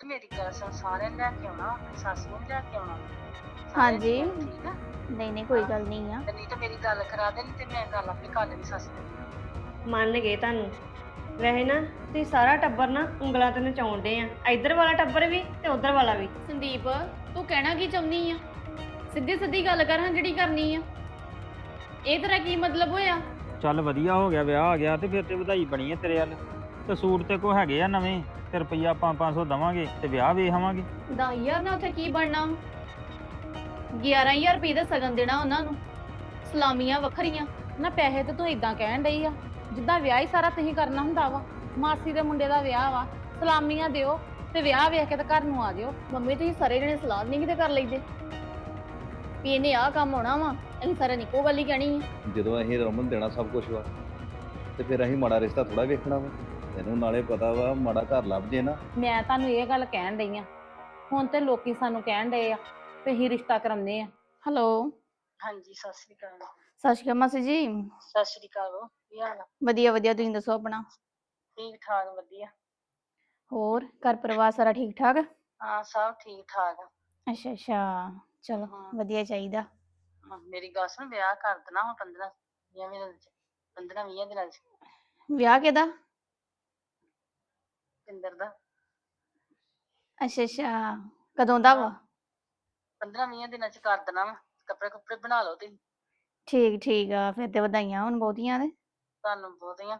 ਤੇ ਮੇਰੀ ਗੱਲ ਸੁਣ ਸਾਰਿਆਂ ਨੂੰ ਲੈ ਕੇ ਆਉਣਾ ਆਪਣੀ ਸੱਸ ਨੂੰ ਵੀ ਲੈ ਕੇ ਆਉਣਾ। ਸਾਰਿਆਂ ਹਾਂਜੀ। ਨੂੰ, ਠੀਕ ਆ? ਨਹੀਂ ਨਹੀਂ ਕੋਈ ਗੱਲ ਨਹੀਂ ਆ। ਤੇ ਨਹੀਂ ਤੇ ਮੇਰੀ ਗੱਲ ਕਰਾ ਦੇ ਨਹੀਂ ਤੇ ਮੈਂ ਗੱਲ ਆਪਣੀ ਕਰ ਲੈਣੀ ਸੱਸ ਦੀ ਮੰਨ ਗਏ ਤੁਹਾਨੂੰ। ਵੈਸੇ ਨਾ ਤੁਸੀਂ ਸਾਰਾ ਟੱਬਰ ਨਾ ਉਂਗਲਾਂ ਤੇ ਨਚਾਉਂਦੇ ਆ। ਇੱਧਰ ਵਾਲਾ ਟੱਬਰ ਵੀ ਤੇ ਉੱਧਰ ਵਾਲਾ ਵੀ। ਸੰਦੀਪ ਤੂੰ ਕਹਿਣਾ ਕੀ ਚਾਹੁੰਦੀ ਆ? ਸਿੱਧੀ ਸਿੱਧੀ ਗੱਲ ਕਰ ਹਾਂ ਜਿਹੜੀ ਕਰਨੀ ਆ। ਇਹ ਤੇਰਾ ਕੀ ਮਤਲਬ ਹੋਇਆ? ਚੱਲ ਵਧੀਆ ਹੋ ਗਿਆ ਵਿਆਹ ਆ ਗਿਆ ਤੇ ਫਿਰ ਤੇ ਵਧਾਈ ਬਣੀ ਹੈ ਤੇਰੇ ਵੱਲ। ਤੇ ਸੂਟ ਤੇ ਕੋ ਹੈਗੇ ਆ ਨਵੇਂ। ਤੇ ਰੁਪਈਆ 5-500 ਦਵਾਂਗੇ ਤੇ ਵਿਆਹ ਵੇਖ ਆਵਾਂਗੇ। 10000 ਨਾਲ ਉੱਥੇ ਕੀ ਬਣਨਾ 11000 ਰੁਪਏ ਦਾ ਸਗਨ ਦੇਣਾ ਉਹਨਾਂ ਨੂੰ। ਸਲਾਮੀਆਂ ਵੱਖਰੀਆਂ। ਨਾ ਪੈਸੇ ਤੇ ਤੂੰ ਇਦਾਂ ਕਹਿਣ ਡਈ ਆ ਜਿੱਦਾਂ ਵਿਆਹ ਹੀ ਸਾਰਾ ਤੁਸੀਂ ਕਰਨਾ ਹੁੰਦਾ ਵਾ। ਮਾਸੀ ਦੇ ਮੁੰਡੇ ਦਾ ਵਿਆਹ ਵਾ ਸਲਾਮੀਆਂ ਦਿਓ ਤੇ ਵਿਆਹ ਵੇਖ ਕੇ ਤੇ ਘਰ ਨੂੰ ਆ ਜਿਓ। ਮੰਮੀ ਤੁਸੀਂ ਸਾਰੇ ਜਣੇ ਸਲਾਹ ਨਹੀਂ ਕਿਤੇ ਕਰ ਲਈਦੇ। ਵੀ ਇਹਨੇ ਆਹ ਕੰਮ ਹੋਣਾ ਵਾ ਅਸੀਂ ਸਾਰਾ ਨਿੱਕੋ ਗੱਲ ਹੀ ਕਹਿਣੀ ਆ। ਜਦੋਂ ਅਸੀਂ ਰਮਨ ਦੇਣਾ ਸਭ ਕੁਝ ਵਾ ਤੇ ਫਿਰ ਅਸੀਂ ਮਾੜਾ ਰਿਸ਼ਤਾ ਥੋੜਾ ਵੇਖਣਾ ਵਾ। ਤੈਨੂੰ ਨਾਲੇ ਪਤਾ ਵਾ ਮਾੜਾ ਘਰ ਲੱਭ ਜੇ ਨਾ। ਮੈਂ ਤੁਹਾਨੂੰ ਇਹ ਗੱਲ ਕਹਿਣ ਡਈ ਆ। ਹੁਣ ਤੇ ਲੋਕੀ ਸਾਨੂੰ ਕਹਿਣ ਡਏ ਆ ਵੀ ਅਸੀਂ ਰਿਸ਼ਤਾ ਕਰਾਉਂਦੇ ਆ। ਹੈਲੋ। ਹਾਂਜੀ ਸਤਿ ਸ੍ਰੀ ਅਕਾਲ। ਸਤਿ ਸ਼੍ਰੀ ਅਕਾਲ ਮਾਸੀ ਜੀ। ਸਤਿ ਸ੍ਰੀ ਅਕਾਲ ਕੀ ਹਾਲ ਆ? ਵਧੀਆ ਵਧੀਆ ਤੁਸੀਂ ਦੱਸੋ ਆਪਣਾ? ਠੀਕ ਠਾਕ ਵਧੀਆ। ਹੋਰ ਘਰ ਪਰਿਵਾਰ ਸਾਰਾ ਠੀਕ ਠਾਕ? ਹਾਂ ਸਭ ਠੀਕ ਠਾਕ। ਆ ਅੱਛਾ ਅੱਛਾ। ਚਲੋ ਹਾਂ। ਵਧੀਆ ਚਾਹੀਦਾ। ਹਾਂ, ਮੇਰੀ ਗੱਲ ਸੁਣ ਵਿਆਹ ਕਰ ਦੇਣਾ ਹੁਣ 15 20 ਦਿਨਾਂ ਚ 15 20 ਦਿਨਾਂ ਚ। ਵਿਆਹ ਕਿਹਦਾ? ਪਿੰਦਰ ਦਾ। ਅੱਛਾ ਅੱਛਾ ਕਦੋਂ ਦਾ ਵਾ? 15 20 ਦਿਨਾਂ ਚ ਕਰ ਦੇਣਾ ਵਾ। ਕੱਪੜੇ ਕੁੱਪੜੇ ਬਣਾ ਲਓ ਤੁਸੀਂ। ਠੀਕ ਠੀਕ ਆ ਫਿਰ ਤੇ ਵਧਾਈਆਂ ਹੁਣ ਬਹੁਤੀਆਂ ਨੇ ਤੁਹਾਨੂੰ ਬਹੁਤੀਆਂ।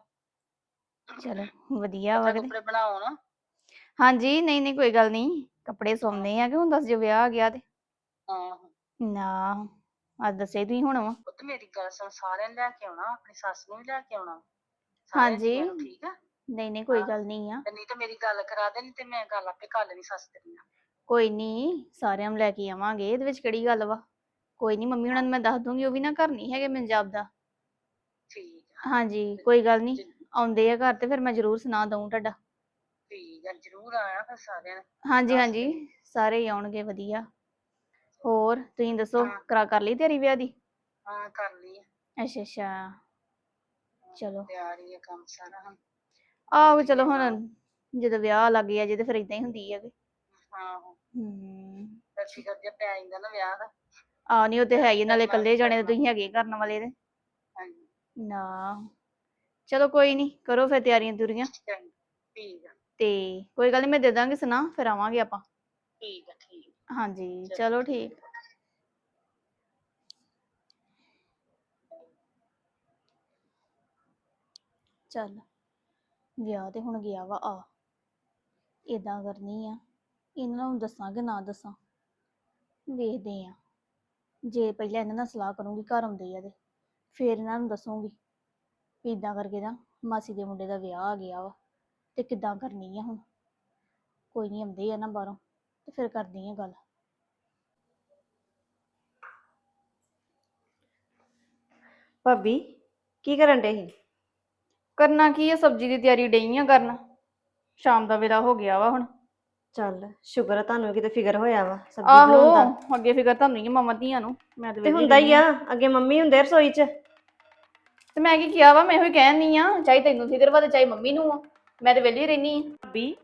ਚਲੋ ਵਧੀਆ ਵਾ ਕੱਪੜੇ ਕਿਤੇ। ਕੁੱਪੜੇ ਬਣਾਓ ਨਾ। ਹਾਂਜੀ ਨਹੀਂ ਨਹੀਂ ਕੋਈ ਗੱਲ ਨਹੀਂ। ਕੱਪੜੇ ਸੋਮਨੇ ਆ ਕਿ ਹੁਣ ਦੱਸ ਜੇ ਵਿਆਹ ਆ ਗਿਆ ਤੇ। ਹਾਂ ਨਾ ਅੱਜ ਦੱਸੇ ਤੁਸੀਂ ਹੁਣ ਵਾ। ਪੁੱਤ ਮੇਰੀ ਗੱਲ ਸੁਣ ਸਾਰਿਆਂ ਨੂੰ ਲੈ ਕੇ ਆਉਣਾ ਆਪਣੀ ਸੱਸ ਨੂੰ ਵੀ ਲੈ ਕੇ ਆਉਣਾ। ਸਾਰਿਆਂ ਹਾਂਜੀ। ਜੀਆਂ ਨੂੰ, ਠੀਕ ਆ? ਨਹੀਂ ਨਹੀਂ ਕੋਈ। ਗੱਲ ਨਹੀਂ ਆ। ਤੇ ਨਹੀਂ ਤੇ ਮੇਰੀ ਗੱਲ ਕਰਾ ਦੇ ਨਹੀਂ ਤੇ ਮੈਂ ਗੱਲ ਆਪੇ ਕਰ ਲੈਣੀ ਸੱਸ ਤੇਰੀ ਨਾਲ। ਕੋਈ ਨਹੀਂ ਸਾਰਿਆਂ ਨੂੰ ਲੈ ਕੇ ਆਵਾਂਗੇ ਇਹਦੇ ਵਿੱਚ ਕਿਹੜੀ ਗੱਲ ਵਾ? ਕੋਈ ਨਹੀਂ ਮੰਮੀ ਹੁਣਾਂ ਨੂੰ ਮੈਂ ਦੱਸ ਦੂੰਗੀ ਉਹ ਵੀ ਨਾ ਘਰ ਨਹੀਂ ਹੈਗੇ ਪੰਜਾਬ ਦਾ ਠੀਕ ਆ। ਹਾਂਜੀ ਕੋਈ ਗੱਲ ਨਹੀਂ। ਆਉਂਦੇ ਆ ਘਰ ਤੇ ਫਿਰ ਮੈਂ ਜ਼ਰੂਰ ਸੁਣਾ ਦਊਂ ਤੁਹਾਡਾ। ਠੀਕ ਆ ਜ਼ਰੂਰ ਆਇਆ ਫਿਰ ਸਾਰਿਆਂ ਨੇ। ਹਾਂਜੀ ਹਾਂਜੀ ਸਾਰੇ ਹੀ ਆਉਣਗੇ ਵਧੀਆ। ਹੋਰ ਤੁਸੀਂ ਦੱਸੋ ਹਾਂ। ਕਰਾ ਕਰ ਲਈ ਤੇਰੀ ਵਿਆਹ ਦੀ? ਹਾਂ ਕਰ ਲਈ ਆ। ਅੱਛਾ ਅੱਛਾ। ਚਲੋ। ਤਿਆਰ ਹੀ ਆ ਕੰਮ ਸਾਰਾ ਹੁਣ। ਆਹੋ ਚਲੋ ਹੁਣ ਜਦੋਂ ਵਿਆਹ ਲੱਗ ਗਿਆ ਜੇ ਤੇ ਫਿਰ ਇਦਾਂ ਹੀ ਹੁੰਦੀ ਹੈ ਕਿ ਹਾਂ ਹੂੰ। ਫਿਰ ਫਿਕਰ ਜਿਹਾ ਪੈ ਜਾਂਦਾ ਨਾ ਵਿਆਹ ਦਾ। ਆ ਨਹੀਂ ਉਹ ਤੇ ਹੈ ਹੀ ਆ, ਨਾਲੇ ਇਕੱਲੇ ਜਾਣੇ ਤੇ। ਤੁਸੀਂ ਹੈਗੇ ਕਰਨ ਵਾਲੇ ਤੇ। ਹਾਂਜੀ। ਨਾ। ਚਲੋ ਕੋਈ ਨਹੀਂ ਕਰੋ ਫਿਰ ਤਿਆਰੀਆਂ ਤੁਰੀਆਂ ਚੰਗਾ ਠੀਕ ਆ। ਤੇ ਕੋਈ ਗੱਲ ਨਹੀਂ ਮੈਂ ਦੇ ਦਾਂਗੀ ਸੁਣਾ ਫਿਰ ਆਵਾਂਗੇ ਆਪਾਂ। ਠੀਕ ਆ ਠੀਕ ਆ। ਹਾਂਜੀ ਚਲੋ ਠੀਕ। ਚੱਲ। ਵਿਆਹ ਤੇ ਹੁਣ ਗਿਆ ਵਾ, ਆ। ਏਦਾਂ ਕਰਨੀ ਆ। ਇਹਨਾਂ ਨੂੰ ਦੱਸਾਂ ਕਿ ਨਾ ਦੱਸਾਂ। ਵੇਖਦੇ ਆ। ਜੇ ਪਹਿਲਾਂ ਇਹਨਾਂ ਨਾਲ ਸਲਾਹ ਕਰੂੰਗੀ, ਘਰ ਆਉਂਦੇ ਆ ਤੇ ਫੇਰ ਇਹਨਾਂ ਨੂੰ ਦੱਸੂੰਗੀ। ਵੀ ਏਦਾਂ ਕਰਕੇ ਨਾ ਮਾਸੀ ਦੇ ਮੁੰਡੇ ਦਾ ਵਿਆਹ ਆ ਗਿਆ ਵਾ ਤੇ ਕਿੱਦਾਂ ਕਰਨੀ ਆ ਹੁਣ? ਕੋਈ ਨਹੀਂ ਆਉਂਦੇ ਆ ਨਾ ਬਾਹਰੋਂ ਤੇ ਫਿਰ ਕਰਦੀ ਆ ਗੱਲ। ਭਾਬੀ, ਕੀ ਕਰਨ ਡੇ ਸੀ? ਕਰਨਾ ਕੀ ਆ? ਸਬਜ਼ੀ ਦੀ ਤਿਆਰੀ ਡਈ ਆ ਕਰਨ। ਸ਼ਾਮ ਦਾ ਵੇਲਾ ਹੋ ਗਿਆ ਵਾ ਹੁਣ। ਚੱਲ ਸ਼ੁਕਰ ਆ ਤੁਹਾਨੂੰ ਕਿਤੇ ਫਿਕਰ ਹੋਇਆ ਵਾ। ਸਬਜ਼ੀ ਆਹੋ ਬਣਾਉਣ ਦਾ। ਅੱਗੇ ਫਿਕਰ ਤੁਹਾਨੂੰ ਹੀ ਆ ਮਾਮਾ ਧੀਆਂ ਨੂੰ। ਮੈਂ ਤੇ ਤੇ ਵਿਹਲੀ ਹੁੰਦਾ ਹੀ ਆ। ਅੱਗੇ ਮੰਮੀ ਹੁੰਦੇ ਰਸੋਈ 'ਚ। ਤੇ ਮੈਂ ਕੀ ਕਿਹਾ ਵਾ? ਮੈਂ ਇਹੋ ਹੀ ਕਹਿਣੀ ਆ ਚਾਹੇ ਤੈਨੂੰ ਫਿਕਰ ਵਾ ਤੇ ਚਾਹੇ ਮੰਮੀ ਨੂੰ ਆ। ਮੈਂ ਤੇ ਵਿਹਲੀ ਰਹਿਨੀ ਆ। ਭਾਬੀ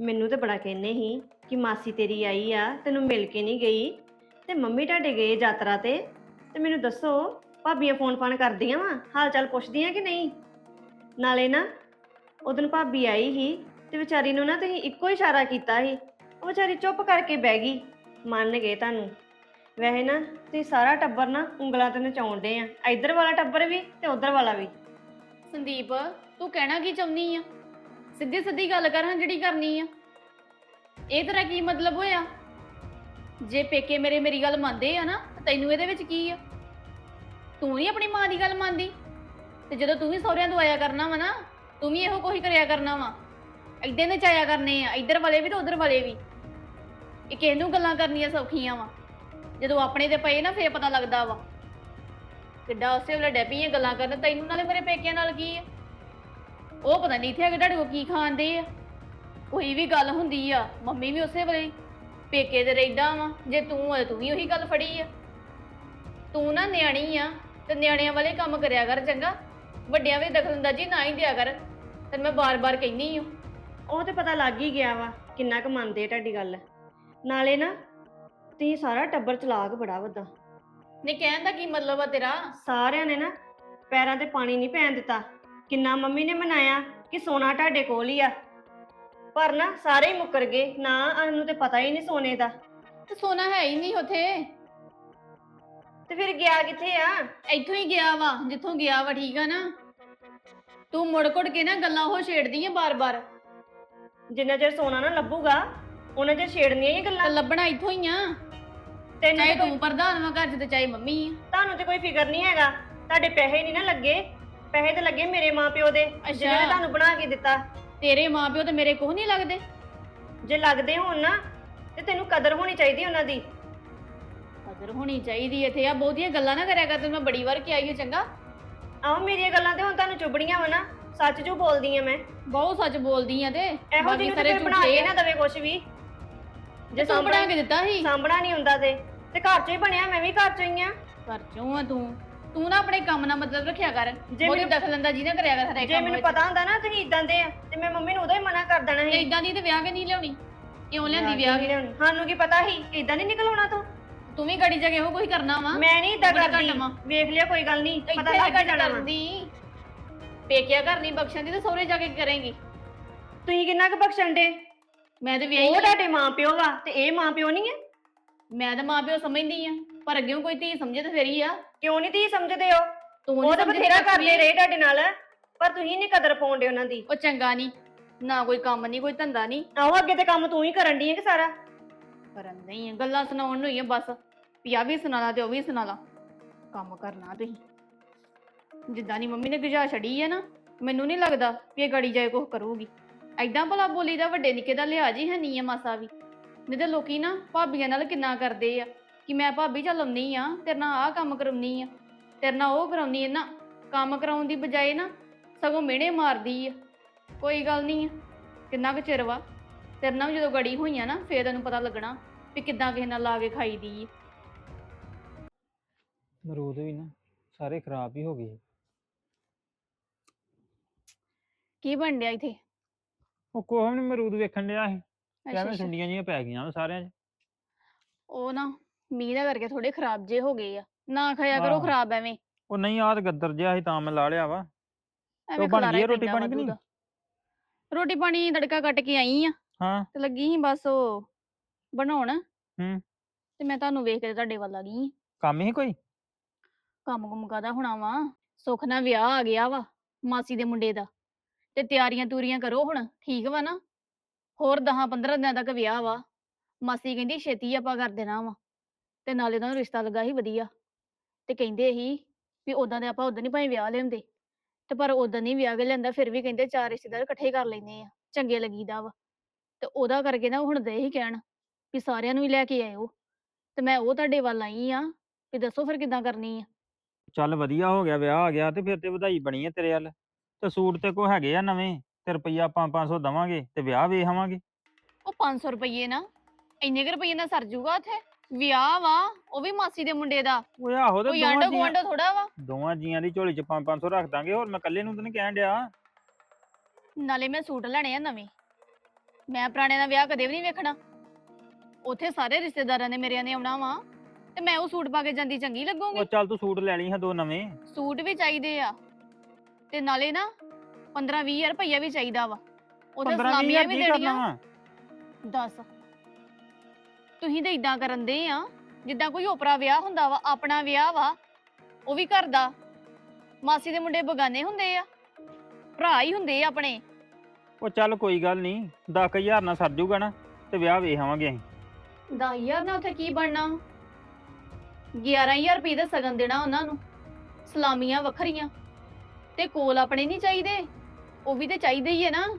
ਮੈਨੂੰ ਤੇ ਬੜਾ ਕਹਿੰਦੇ ਸੀ ਕਿ ਮਾਸੀ ਤੇਰੀ ਆਈ ਆ ਤੈਨੂੰ ਮਿਲ ਕੇ ਨਹੀਂ ਗਈ। ਤੇ ਮੰਮੀ ਤੁਹਾਡੇ ਗਏ ਯਾਤਰਾ ਤੇ। ਤੇ ਮੈਨੂੰ ਦੱਸੋ ਭਾਬੀਆਂ ਫੋਨ ਫਾਨ ਕਰਦੀਆਂ ਵਾ? ਹਾਲ ਚਾਲ ਪੁੱਛਦੀਆਂ ਕਿ ਨਹੀਂ? ਨਾਲੇ ਨਾ ਉਦੋਂ ਭਾਬੀ ਆਈ ਸੀ ਤੇ ਵਿਚਾਰੀ ਨੂੰ ਨਾ ਤੁਸੀਂ ਇੱਕੋ ਇਸ਼ਾਰਾ ਕੀਤਾ ਸੀ। ਉਹ ਵਿਚਾਰੀ ਚੁੱਪ ਕਰਕੇ ਬਹਿ ਗਈ, ਮੰਨ ਗਏ ਤੁਹਾਨੂੰ। ਵੈਸੇ ਨਾ ਤੁਸੀਂ ਸਾਰਾ ਟੱਬਰ ਨਾ ਉਂਗਲਾਂ ਤੇ ਨਚਾਉਂਦੇ ਆ, ਇੱਧਰ ਵਾਲਾ ਟੱਬਰ ਵੀ ਤੇ ਉੱਧਰ ਵਾਲਾ ਵੀ। ਸੰਦੀਪ, ਤੂੰ ਕਹਿਣਾ ਕੀ ਚਾਹੁੰਦੀ ਆ? ਸਿੱਧੀ ਸਿੱਧੀ ਗੱਲ ਕਰ ਹਾਂ, ਜਿਹੜੀ ਕਰਨੀ ਆ। ਇਹ ਤੇਰਾ ਕੀ ਮਤਲਬ ਹੋਇਆ? ਜੇ ਪੇਕੇ ਮੇਰੇ ਮੇਰੀ ਗੱਲ ਮੰਨਦੇ ਆ ਨਾ, ਤੈਨੂੰ ਇਹਦੇ ਵਿੱਚ ਕੀ ਆ? ਤੂੰ ਨਹੀਂ ਆਪਣੀ ਮਾਂ ਦੀ ਗੱਲ ਮੰਨਦੀ। ਤੇ ਜਦੋਂ ਤੂੰ ਵੀ ਸਹੁਰਿਆਂ ਤੋਂ ਆਇਆ ਕਰਨਾ ਵਾ ਨਾ, ਤੂੰ ਵੀ ਇਹੋ ਕੋਈ ਕਰਿਆ ਕਰਨਾ ਵਾ। ਏਦਾਂ ਦੇ ਚਾਇਆ ਕਰਨੇ ਆ, ਇੱਧਰ ਵਾਲੇ ਵੀ ਤੇ ਉੱਧਰ ਵਾਲੇ ਵੀ। ਇਹ ਕਿਹਨੂੰ ਗੱਲਾਂ ਕਰਨੀਆਂ ਸੌਖੀਆਂ ਵਾ। ਜਦੋਂ ਆਪਣੇ ਤੇ ਪਏ ਨਾ, ਫੇਰ ਪਤਾ ਲੱਗਦਾ ਵਾ। ਕਿੱਡਾ ਉਸੇ ਵੇਲੇ ਡੈਪੀਆਂ ਗੱਲਾਂ ਕਰਨ, ਤੈਨੂੰ ਨਾਲੇ ਮੇਰੇ ਪੇਕਿਆਂ ਨਾਲ ਕੀ ਆ? ਉਹ ਪਤਾ ਨਹੀਂ ਇੱਥੇ ਆ ਕੇ ਤੁਹਾਡੇ ਕੋਲ ਕੀ ਖਾਂਦੇ ਆ। ਕੋਈ ਵੀ ਗੱਲ ਹੁੰਦੀ ਆ, ਮੰਮੀ ਵੀ ਉਸੇ ਵੇਲੇ ਪੇਕੇ ਦੇ ਰਹਿਦਾ ਵਾ, ਜੇ ਤੂੰ ਆ, ਤੂੰ ਵੀ ਉਹੀ ਗੱਲ ਫੜੀ ਆ। ਤੂੰ ਨਾ ਨਿਆਣੀ ਆ, ਤੇ ਨਿਆਣਿਆਂ ਵਾਲੇ ਕੰਮ ਕਰਿਆ ਕਰ, ਚੰਗਾ। ਵੱਡਿਆਂ ਵਿੱਚ ਦਖਲਅੰਦਾਜ਼ੀ ਨਾ ਹੀ ਦਿਆ ਕਰ ਤੈਨੂੰ ਮੈਂ ਬਾਰ-ਬਾਰ ਕਹਿੰਨੀ ਆ। ਉਹ ਤੇ ਪਤਾ ਲੱਗ ਹੀ ਗਿਆ ਵਾ ਕਿੰਨਾ ਕੁ ਮੰਨਦੇ ਆ ਤੁਹਾਡੀ ਗੱਲ। ਨਾਲੇ ਨਾ ਤੁਸੀਂ ਸਾਰਾ ਟੱਬਰ ਚਲਾਕ ਬੜਾ ਵੱਡਾ ਨੇ ਕਹਿਣ ਦਾ ਕੀ ਮਤਲਬ ਆ ਤੇਰਾ? ਸਾਰਿਆਂ ਨੇ ਨਾ ਪੈਰਾਂ ਤੇ ਪਾਣੀ ਨਹੀਂ ਪੈਣ ਦਿੱਤਾ। ਕਿੰਨਾ ਮੰਮੀ ਨੇ ਮਨਾਇਆ ਕਿ ਸੋਨਾ ਤੁਹਾਡੇ ਕੋਲ ਹੀ ਆ। ਪਰ ਨਾ ਸਾਰੇ ਹੀ ਮੁੱਕਰ ਗਏ। ਨਾ ਸਾਨੂੰ ਤੇ ਪਤਾ ਹੀ ਨਹੀਂ ਸੋਨੇ ਦਾ। ਤੇ ਸੋਨਾ ਹੈ ਹੀ ਨਹੀਂ ਉਥੇ। ਤੇ ਫਿਰ ਗਿਆ ਕਿੱਥੇ ਆ? ਇੱਥੋਂ ਹੀ ਗਿਆ ਵਾ ਜਿੱਥੋਂ ਗਿਆ ਵਾ ਠੀਕ ਆ ਨਾ? ਤੂੰ ਮੁੜ ਕੁੜ ਕੇ ਨਾ ਗੱਲਾਂ ਉਹ ਛੇੜਦੀ ਆ ਬਾਰ-ਬਾਰ। ਜਿੰਨਾ ਚਿਰ ਸੋਨਾ ਨਾ ਲੱਭੂਗਾ ਉਹਨਾਂ ਚਿਰ ਛੇੜਨੀਆਂ ਹੀ ਤੇ ਗੱਲਾਂ ਲੱਭਣਾ ਇੱਥੋਂ ਹੀ ਆ। ਤੈਨੂੰ ਚਾਹੇ ਤੇ ਕੋਈ- ਤੂੰ ਪ੍ਰਧਾਨ ਵਾ ਘਰ 'ਚ ਤੇ ਚਾਹੇ ਮੰਮੀ ਆ। ਤੁਹਾਨੂੰ ਤੇ ਕੋਈ ਫਿਕਰ ਨਹੀਂ ਹੈਗਾ। ਤੁਹਾਡੇ ਪੈਸੇ ਨਹੀਂ ਨਾ ਲੱਗੇ। ਪੈਸੇ ਤੇ ਲੱਗੇ ਮੇਰੇ ਮਾਪਿਓ ਦੇ ਜਿਹਨਾਂ ਨੇ ਅੱਛਾ। ਤੁਹਾਨੂੰ ਬਣਾ ਕੇ ਦਿੱਤਾ। ਤੇਰੇ ਮਾਪਿਓ ਤੇ ਮੇਰੇ ਕੋਹ ਨਹੀਂ ਲੱਗਦੇ? ਜੇ ਲੱਗਦੇ ਹੋਣ ਨਾ ਤੇ ਤੈਨੂੰ ਕਦਰ ਹੋਣੀ ਚਾਹੀਦੀ ਉਹਨਾਂ ਦੀ। ਕਦਰ ਹੋਣੀ ਚਾਹੀਦੀ ਇੱਥੇ ਆ ਬਹੁਤੀਆਂ ਗੱਲਾਂ ਨਾ ਕਰਿਆ ਕਰ ਤੈਨੂੰ ਮੈਂ ਬੜੀ ਵਾਰ ਕਿ ਆਈ ਹਾਂ ਚੰਗਾ। ਆਹੋ ਮੇਰੀਆਂ ਗੱਲਾਂ ਤੇ ਹੁਣ ਤੁਹਾਨੂੰ ਚੁੱਭਣੀਆਂ ਵਾ ਨਾ। ਸੱਚ ਜੋ ਬੋਲਦੀ ਆ ਮੈਂ। ਬਹੁਤ ਸੱਚ ਬੋਲਦੀ ਆ ਤੇ। ਇਹੋ ਜਿਹੀ ਸਾਰੇ ਬਣਾ ਕੇ ਨਾ ਦਵੇ ਕੁਛ ਵੀ। ਜੇ ਸਾਂਭਣਾ ਕੇ ਦਿੱਤਾ ਸੀ। ਸਾਂਭਣਾ ਨਹੀਂ ਹੁੰਦਾ ਤੇ। ਤੇ ਘਰ ਚੋਂ ਹੀ ਬਣਿਆ ਮੈਂ ਵੀ ਘਰ ਚੋਂ ਹੀ ਆ। ਘਰ ਚੋਂ ਆ ਤੂੰ। ਤੂੰ ਨਾ ਆਪਣੇ ਕੰਮ ਨਾਲ ਮਤਲਬ ਰੱਖਿਆ ਕਰ। ਜੇ ਉਹਦੀ ਦਖਲ ਅੰਦਾਜ਼ੀ ਨਾ ਕਰਿਆ ਕਰ ਹਰੇ ਜੇ ਮੈਨੂੰ ਪਤਾ ਹੁੰਦਾ ਨਾ ਤੁਸੀਂ ਇਦਾਂ ਦੇ ਆ ਤੇ ਮੈਂ ਮੰਮੀ ਨੂੰ ਉਦੋਂ ਹੀ ਮਨਾ ਕਰ ਦੇਣਾ ਸੀ। ਇਦਾਂ ਦੀ ਤੇ ਵਿਆਹ ਕੇ ਨਹੀਂ ਲਿਆਉਣੀ? ਕਿਉਂ ਲਿਆਂਦੀ ਵਿਆਹ ਕੇ ਲਿਆਉਣੀ। ਸਾਨੂੰ ਕੀ ਪਤਾ ਸੀ? ਕਿ ਇਦਾਂ ਨਹੀਂ ਨਿਕਲਣਾ ਤੂੰ? ਤੂੰ ਵੀ ਗੜੀ ਜਗੇ ਉਹ ਕੁਝ ਕਰਨਾ ਵਾ। ਮੈਂ ਨਹੀਂ ਇਦਾਂ ਬੜੀ ਘੱਟ ਕਰਦੀ। ਵਾਂ। ਵੇਖ ਲਿਆ ਕੋਈ ਗੱਲ ਨਹੀਂ। ਪਤਾ ਲੱਗ ਲੱਗ ਜਾਣਾ ਵਾ। ਕਰਦੀ। ਪੇਕਿਆ ਘਰ ਨਹੀਂ ਬਖਸ਼ਣ ਦੀ ਤੇ ਸਹੁਰੇ ਜਾ ਕੇ ਕੀ ਕਰੇਂਗੀ? ਤੁਸੀਂ ਕਿੰਨਾ ਕੁ ਬਖਸ਼ਣ ਦੇ? ਮੈਂ ਤੇ ਉਹ ਵਿਆਹੀ ਆ। ਤੁਹਾਡੇ ਮਾਪਿਓ ਵਾ ਤੇ ਇਹ ਮਾਪਿਓ ਨਹੀਂ ਹੈ ਮੈਂ ਤਾਂ ਮਾਂ ਪਿਓ ਸਮਝਦੀ ਆ ਪਰ ਅੱਗੇ ਕੋਈ ਧੀ ਸਮਝੇ ਤੇ ਫੇਰ ਆ। ਕਿਉਂ ਨਹੀਂ ਤੁਸੀਂ ਸਮਝਦੇ ਹੋ ਤੂੰ ਉਹ ਤਾਂ ਬਥੇਰਾ ਕਰਦੇ। ਰਹੇ ਤੁਹਾਡੇ ਨਾਲ ਪਰ ਤੁਸੀਂ ਨਹੀਂ ਕਦਰ ਪਾਉਂਦੇ ਉਹਨਾਂ ਦੀ। ਉਹ ਚੰਗਾ ਨਹੀਂ ਨਾ ਕੋਈ ਕੰਮ ਨਹੀਂ ਕੋਈ ਧੰਦਾ ਨਹੀਂ। ਆਹੋ ਅੱਗੇ ਤੇ ਕੰਮ ਤੂੰ ਹੀ ਕਰਨ ਦੀ ਹੈ ਕਿ ਸਾਰਾ? ਕਰਨ ਨਹੀਂ ਗੱਲਾਂ ਸੁਣਾਉਣ ਨੂੰ ਹੀ ਆ ਬਸ। ਵੀ ਆ ਵੀ ਸੁਣਾ ਲਾ ਤੇ ਉਹ ਵੀ ਸੁਣਾ ਲਾ। ਕੰਮ ਕਰਨਾ ਤੁਸੀਂ। ਜਿੱਦਾਂ ਦੀ ਮੰਮੀ ਨੇ ਗੁਜਾ ਛੜੀ ਹੈ ਨਾ, ਮੈਨੂੰ ਨਹੀਂ ਲੱਗਦਾ ਵੀ ਇਹ ਗੜੀ ਜਾਏ ਕੁਛ ਕਰੂਗੀ। ਐਦਾਂ ਭਲਾ ਬੋਲੀ ਦਾ ਵੱਡੇ ਨਿੱਕੇ ਦਾ ਲਿਹਾਜ਼ ਹੀ ਹੈ ਨਹੀਂ ਹੈ ਮਾਸਾ ਵੀ। ਨਹੀਂ ਤੇ ਲੋਕੀ ਨਾ ਭਾਬੀਆਂ ਨਾਲ ਕਿੰਨਾ ਕਰਦੇ ਆ ਕਿ ਮੈਂ ਭਾਬੀ ਚੱਲ ਆਉਂਦੀ ਆ, ਤੇਰੇ ਨਾਲ ਆਹ ਕੰਮ ਕਰਾਉਣੀ ਆ। ਤੇਰੇ ਨਾਲ ਉਹ ਕਰਾਉਣੀ ਆ ਨਾ, ਕੰਮ ਕਰਾਉਣ ਦੀ ਬਜਾਏ ਨਾ ਸਗੋਂ ਮਿਹਣੇ ਮਾਰਦੀ ਆ। ਕੋਈ ਗੱਲ ਨਹੀਂ ਆ, ਕਿੰਨਾ ਕੁ ਚਿਰ ਵਾ। ਤੇਰੇ ਨਾਲ ਵੀ ਜਦੋਂ ਗੜੀ ਹੋਈਆਂ ਨਾ, ਫੇਰ ਤੈਨੂੰ ਪਤਾ ਲੱਗਣਾ ਵੀ ਕਿੱਦਾਂ ਕਿਸੇ ਨਾਲ ਲਾ ਕੇ ਖਾਈਦੀ ਏ ਮਰੂਦ ਵੀ ਨਾ ਸਾਰੇ ਖਰਾਬ ਹੀ ਹੋ ਗਏ। ਕੀ ਬਣ ਡਿਆ ਇਥੇ? ਉਹ ਕੋਹ ਨੇ ਮਰੂਦ ਵੇਖਣ ਡਿਆ ਸੀ। ਕਹਿੰਦੇ ਅੱਛਾ। ਜੀਆਂ ਪੈ ਗਈਆਂ ਵਾ ਸਾਰਿਆਂ 'ਚ। ਉਹ ਨਾ ਮੀਂਹ ਦਾ ਕਰਕੇ ਥੋੜੇ ਖਰਾਬ ਜੇ ਹੋ ਗਏ ਆ। ਨਾ ਖਾਇਆ ਕਰੋ ਆਹੋ। ਖਰਾਬ ਐਵੇਂ। ਉਹ ਨਹੀਂ ਆਹ ਤੇ ਗੱਦਰ ਜਿਹਾ ਸੀ ਤਾਂ ਮੈਂ ਲਾ ਲਿਆ ਵਾ। ਐਵੇਂ ਉਹ ਬਣ ਖਲਾਰਾ ਗਈ ਆ ਰੋਟੀ ਪੈਂਦਾ ਪਾਣੀ ਕਿ ਵਾਧੂ ਨਹੀਂ? ਦਾ। ਰੋਟੀ ਪਾਣੀ ਤੜਕਾ ਕੱਟ ਕੇ ਆਈ ਆ ਹਾਂ। ਤੇ ਲੱਗੀ ਸੀ ਬਸ ਉਹ ਬਣਾਉਣ। ਹੂੰ। ਤੇ ਮੈਂ ਤੁਹਾਨੂੰ ਵੇਖ ਕੇ ਤੁਹਾਡੇ ਵੱਲ ਆ ਗਈ। ਕੰਮ ਹੀ ਕੋਈ? ਕੰਮ ਕੁਮ ਕਾਦਾ ਹੋਣਾ ਵਾ? ਸੁੱਖ ਨਾਲ ਵਿਆਹ ਆ ਗਿਆ ਵਾ, ਮਾਸੀ ਦੇ ਮੁੰਡੇ ਦਾ। ਤੇ ਤਿਆਰੀਆਂ ਤੂਰੀਆਂ ਕਰੋ ਹੁਣ, ਠੀਕ ਵਾ ਨਾ? ਹੋਰ 10 15 ਦਿਨਾਂ ਤੱਕ ਵਿਆਹ ਵਾ। ਮਾਸੀ ਕਹਿੰਦੀ ਛੇਤੀ ਆਪਾਂ ਕਰ ਦੇਣਾ ਵਾ। ਤੇ ਨਾਲੇ ਉਹਨਾਂ ਰਿਸ਼ਤਾ ਲੱਗਾ ਸੀ ਵਧੀਆ। ਤੇ ਕਹਿੰਦੇ ਸੀ ਵੀ ਉਦਾਂ ਦੇ ਆਪਾਂ ਉਦਾਂ ਨਹੀਂ ਭਾਵੇਂ ਵਿਆਹ ਲਿਆਉਂਦੇ। ਤੇ ਪਰ ਉਦਾਂ ਨਹੀਂ ਵਿਆਹ ਕੇ ਲਿਆਂਦਾ, ਫਿਰ ਵੀ ਕਹਿੰਦੇ ਚਾਰ ਰਿਸ਼ਤੇਦਾਰ ਇਕੱਠੇ ਕਰ ਲੈਨੇ ਆ, ਚੰਗੇ ਲੱਗੀਦਾ ਵਾ। ਤੇ ਉਹਦਾ ਕਰਕੇ ਨਾ ਉਹ ਹੁਣ ਦੇ ਹੀ ਕਹਿਣ ਵੀ ਸਾਰਿਆਂ ਨੂੰ ਹੀ ਲੈ ਕੇ ਆਇਓ। ਤੇ ਮੈਂ ਉਹ ਤੁਹਾਡੇ ਵੱਲ ਆਈ ਆ ਵੀ ਦੱਸੋ ਫਿਰ ਕਿੱਦਾਂ ਕਰਨੀ ਆ? ਚੱਲ ਵਧੀਆ ਹੋ ਗਿਆ ਵਿਆਹ ਆ ਗਿਆ ਤੇ ਫਿਰ ਤੇ ਵਧਾਈ ਬਣੀ ਹੈ ਤੇਰੇ ਵੱਲ। ਤੇ ਸੂਟ ਤੇ ਕੋ ਹੈਗੇ ਆ ਨਵੇਂ? ਤੇ ਰੁਪਈਆ 5-500 ਦਵਾਂਗੇ ਤੇ ਵਿਆਹ ਵੇਖ ਆਵਾਂਗੇ। ਉਹ 500 ਰੁਪਏ ਨਾ ਇੰਨੇ ਕੁ ਰੁਪਏ ਨਾਲ ਸਰ ਜੂਗਾ ਉੱਥੇ? ਵਿਆਹ ਵਾ ਉਹ ਵੀ ਮਾਸੀ ਦੇ ਮੁੰਡੇ ਦਾ। ਉਹ ਆਹੋ ਤੇ ਕੋਈ ਦੋਵਾਂ ਆਂਡੋ ਜੀਆਂ ਥੋੜਾ ਵਾ। ਦੋਵਾਂ ਜੀਆਂ ਦੀ ਝੋਲੀ 'ਚ 5-500 ਰੱਖ ਦਾਂਗੇ ਹੋਰ ਮੈਂ ਇਕੱਲੇ ਨੂੰ ਤਾਂ ਨਹੀਂ ਕਹਿਣ ਡਿਆ। ਨਾਲੇ ਮੈਂ ਸੂਟ ਲੈਣੇ ਆ ਨਵੇਂ। ਮੈਂ ਪੁਰਾਣੇ ਦਾ ਵਿਆਹ ਕਦੇ ਵੀ ਨਹੀਂ ਵੇਖਣਾ। ਉੱਥੇ ਸਾਰੇ ਰਿਸ਼ਤੇਦਾਰਾਂ ਨੇ ਮੇਰਿਆਂ ਨੇ ਆਉਣਾ ਵਾ। ਤੇ ਮੈਂ ਉਹ ਸੂਟ ਪਾ ਕੇ ਜਾਂਦੀ ਚੰਗੀ ਉਹ ਲੱਗੂਗੀ ਚੱਲ ਤੂੰ ਸੂਟ ਲੈ ਲਈ ਹਾਂ ਦੋ ਨਵੇਂ। ਸੂਟ ਵੀ ਚਾਹੀਦੇ ਆ। ਤੇ ਨਾਲੇ ਨਾ 15 20000 ਰੁਪਈਆ ਵੀ ਚਾਹੀਦਾ ਵਾ। ਉਹਦੇ 15 ਸਲਾਮੀਆਂ ਹਜ਼ਾਰ ਵੀ ਕੀ ਕਰਨਾ ਦੇਣੀਆਂ ਵਾ? ਦੱਸ ਤੁਸੀਂ ਤਾਂ ਇਦਾਂ ਕਰਨ ਦੇ ਆ। ਜਿੱਦਾਂ ਕੋਈ ਓਪਰਾ ਵਿਆਹ ਹੁੰਦਾ ਵਾ ਆਪਣਾ ਵਿਆਹ ਵਾ ਉਹ ਵੀ ਘਰ ਦਾ। ਮਾਸੀ ਦੇ ਮੁੰਡੇ ਬਗਾਨੇ ਹੁੰਦੇ ਆ। ਭਰਾ ਹੀ ਹੁੰਦੇ ਆ ਆਪਣੇ। ਉਹ ਚੱਲ ਕੋਈ ਗੱਲ ਨਹੀਂ 10000 ਨਾਲ ਸਰ ਜੂਗਾ ਨਾ ਤੇ ਵਿਆਹ ਵੇਖ ਆਵਾਂਗੇ ਅਸੀਂ। 10000 ਨਾਲ ਉੱਥੇ ਕੀ ਬਣਨਾ? 11000 ਰੁਪਏ ਦਾ ਸਗਨ ਦੇਣਾ ਉਹਨਾਂ ਨੂੰ। ਸਲਾਮੀਆਂ ਵੱਖਰੀਆਂ। ਤੇ ਕੋਲ ਆਪਣੇ ਨਹੀਂ ਚਾਹੀਦੇ। ਉਹ ਵੀ ਤੇ ਚਾਹੀਦੇ ਹੀ ਹੈ ਨਾ।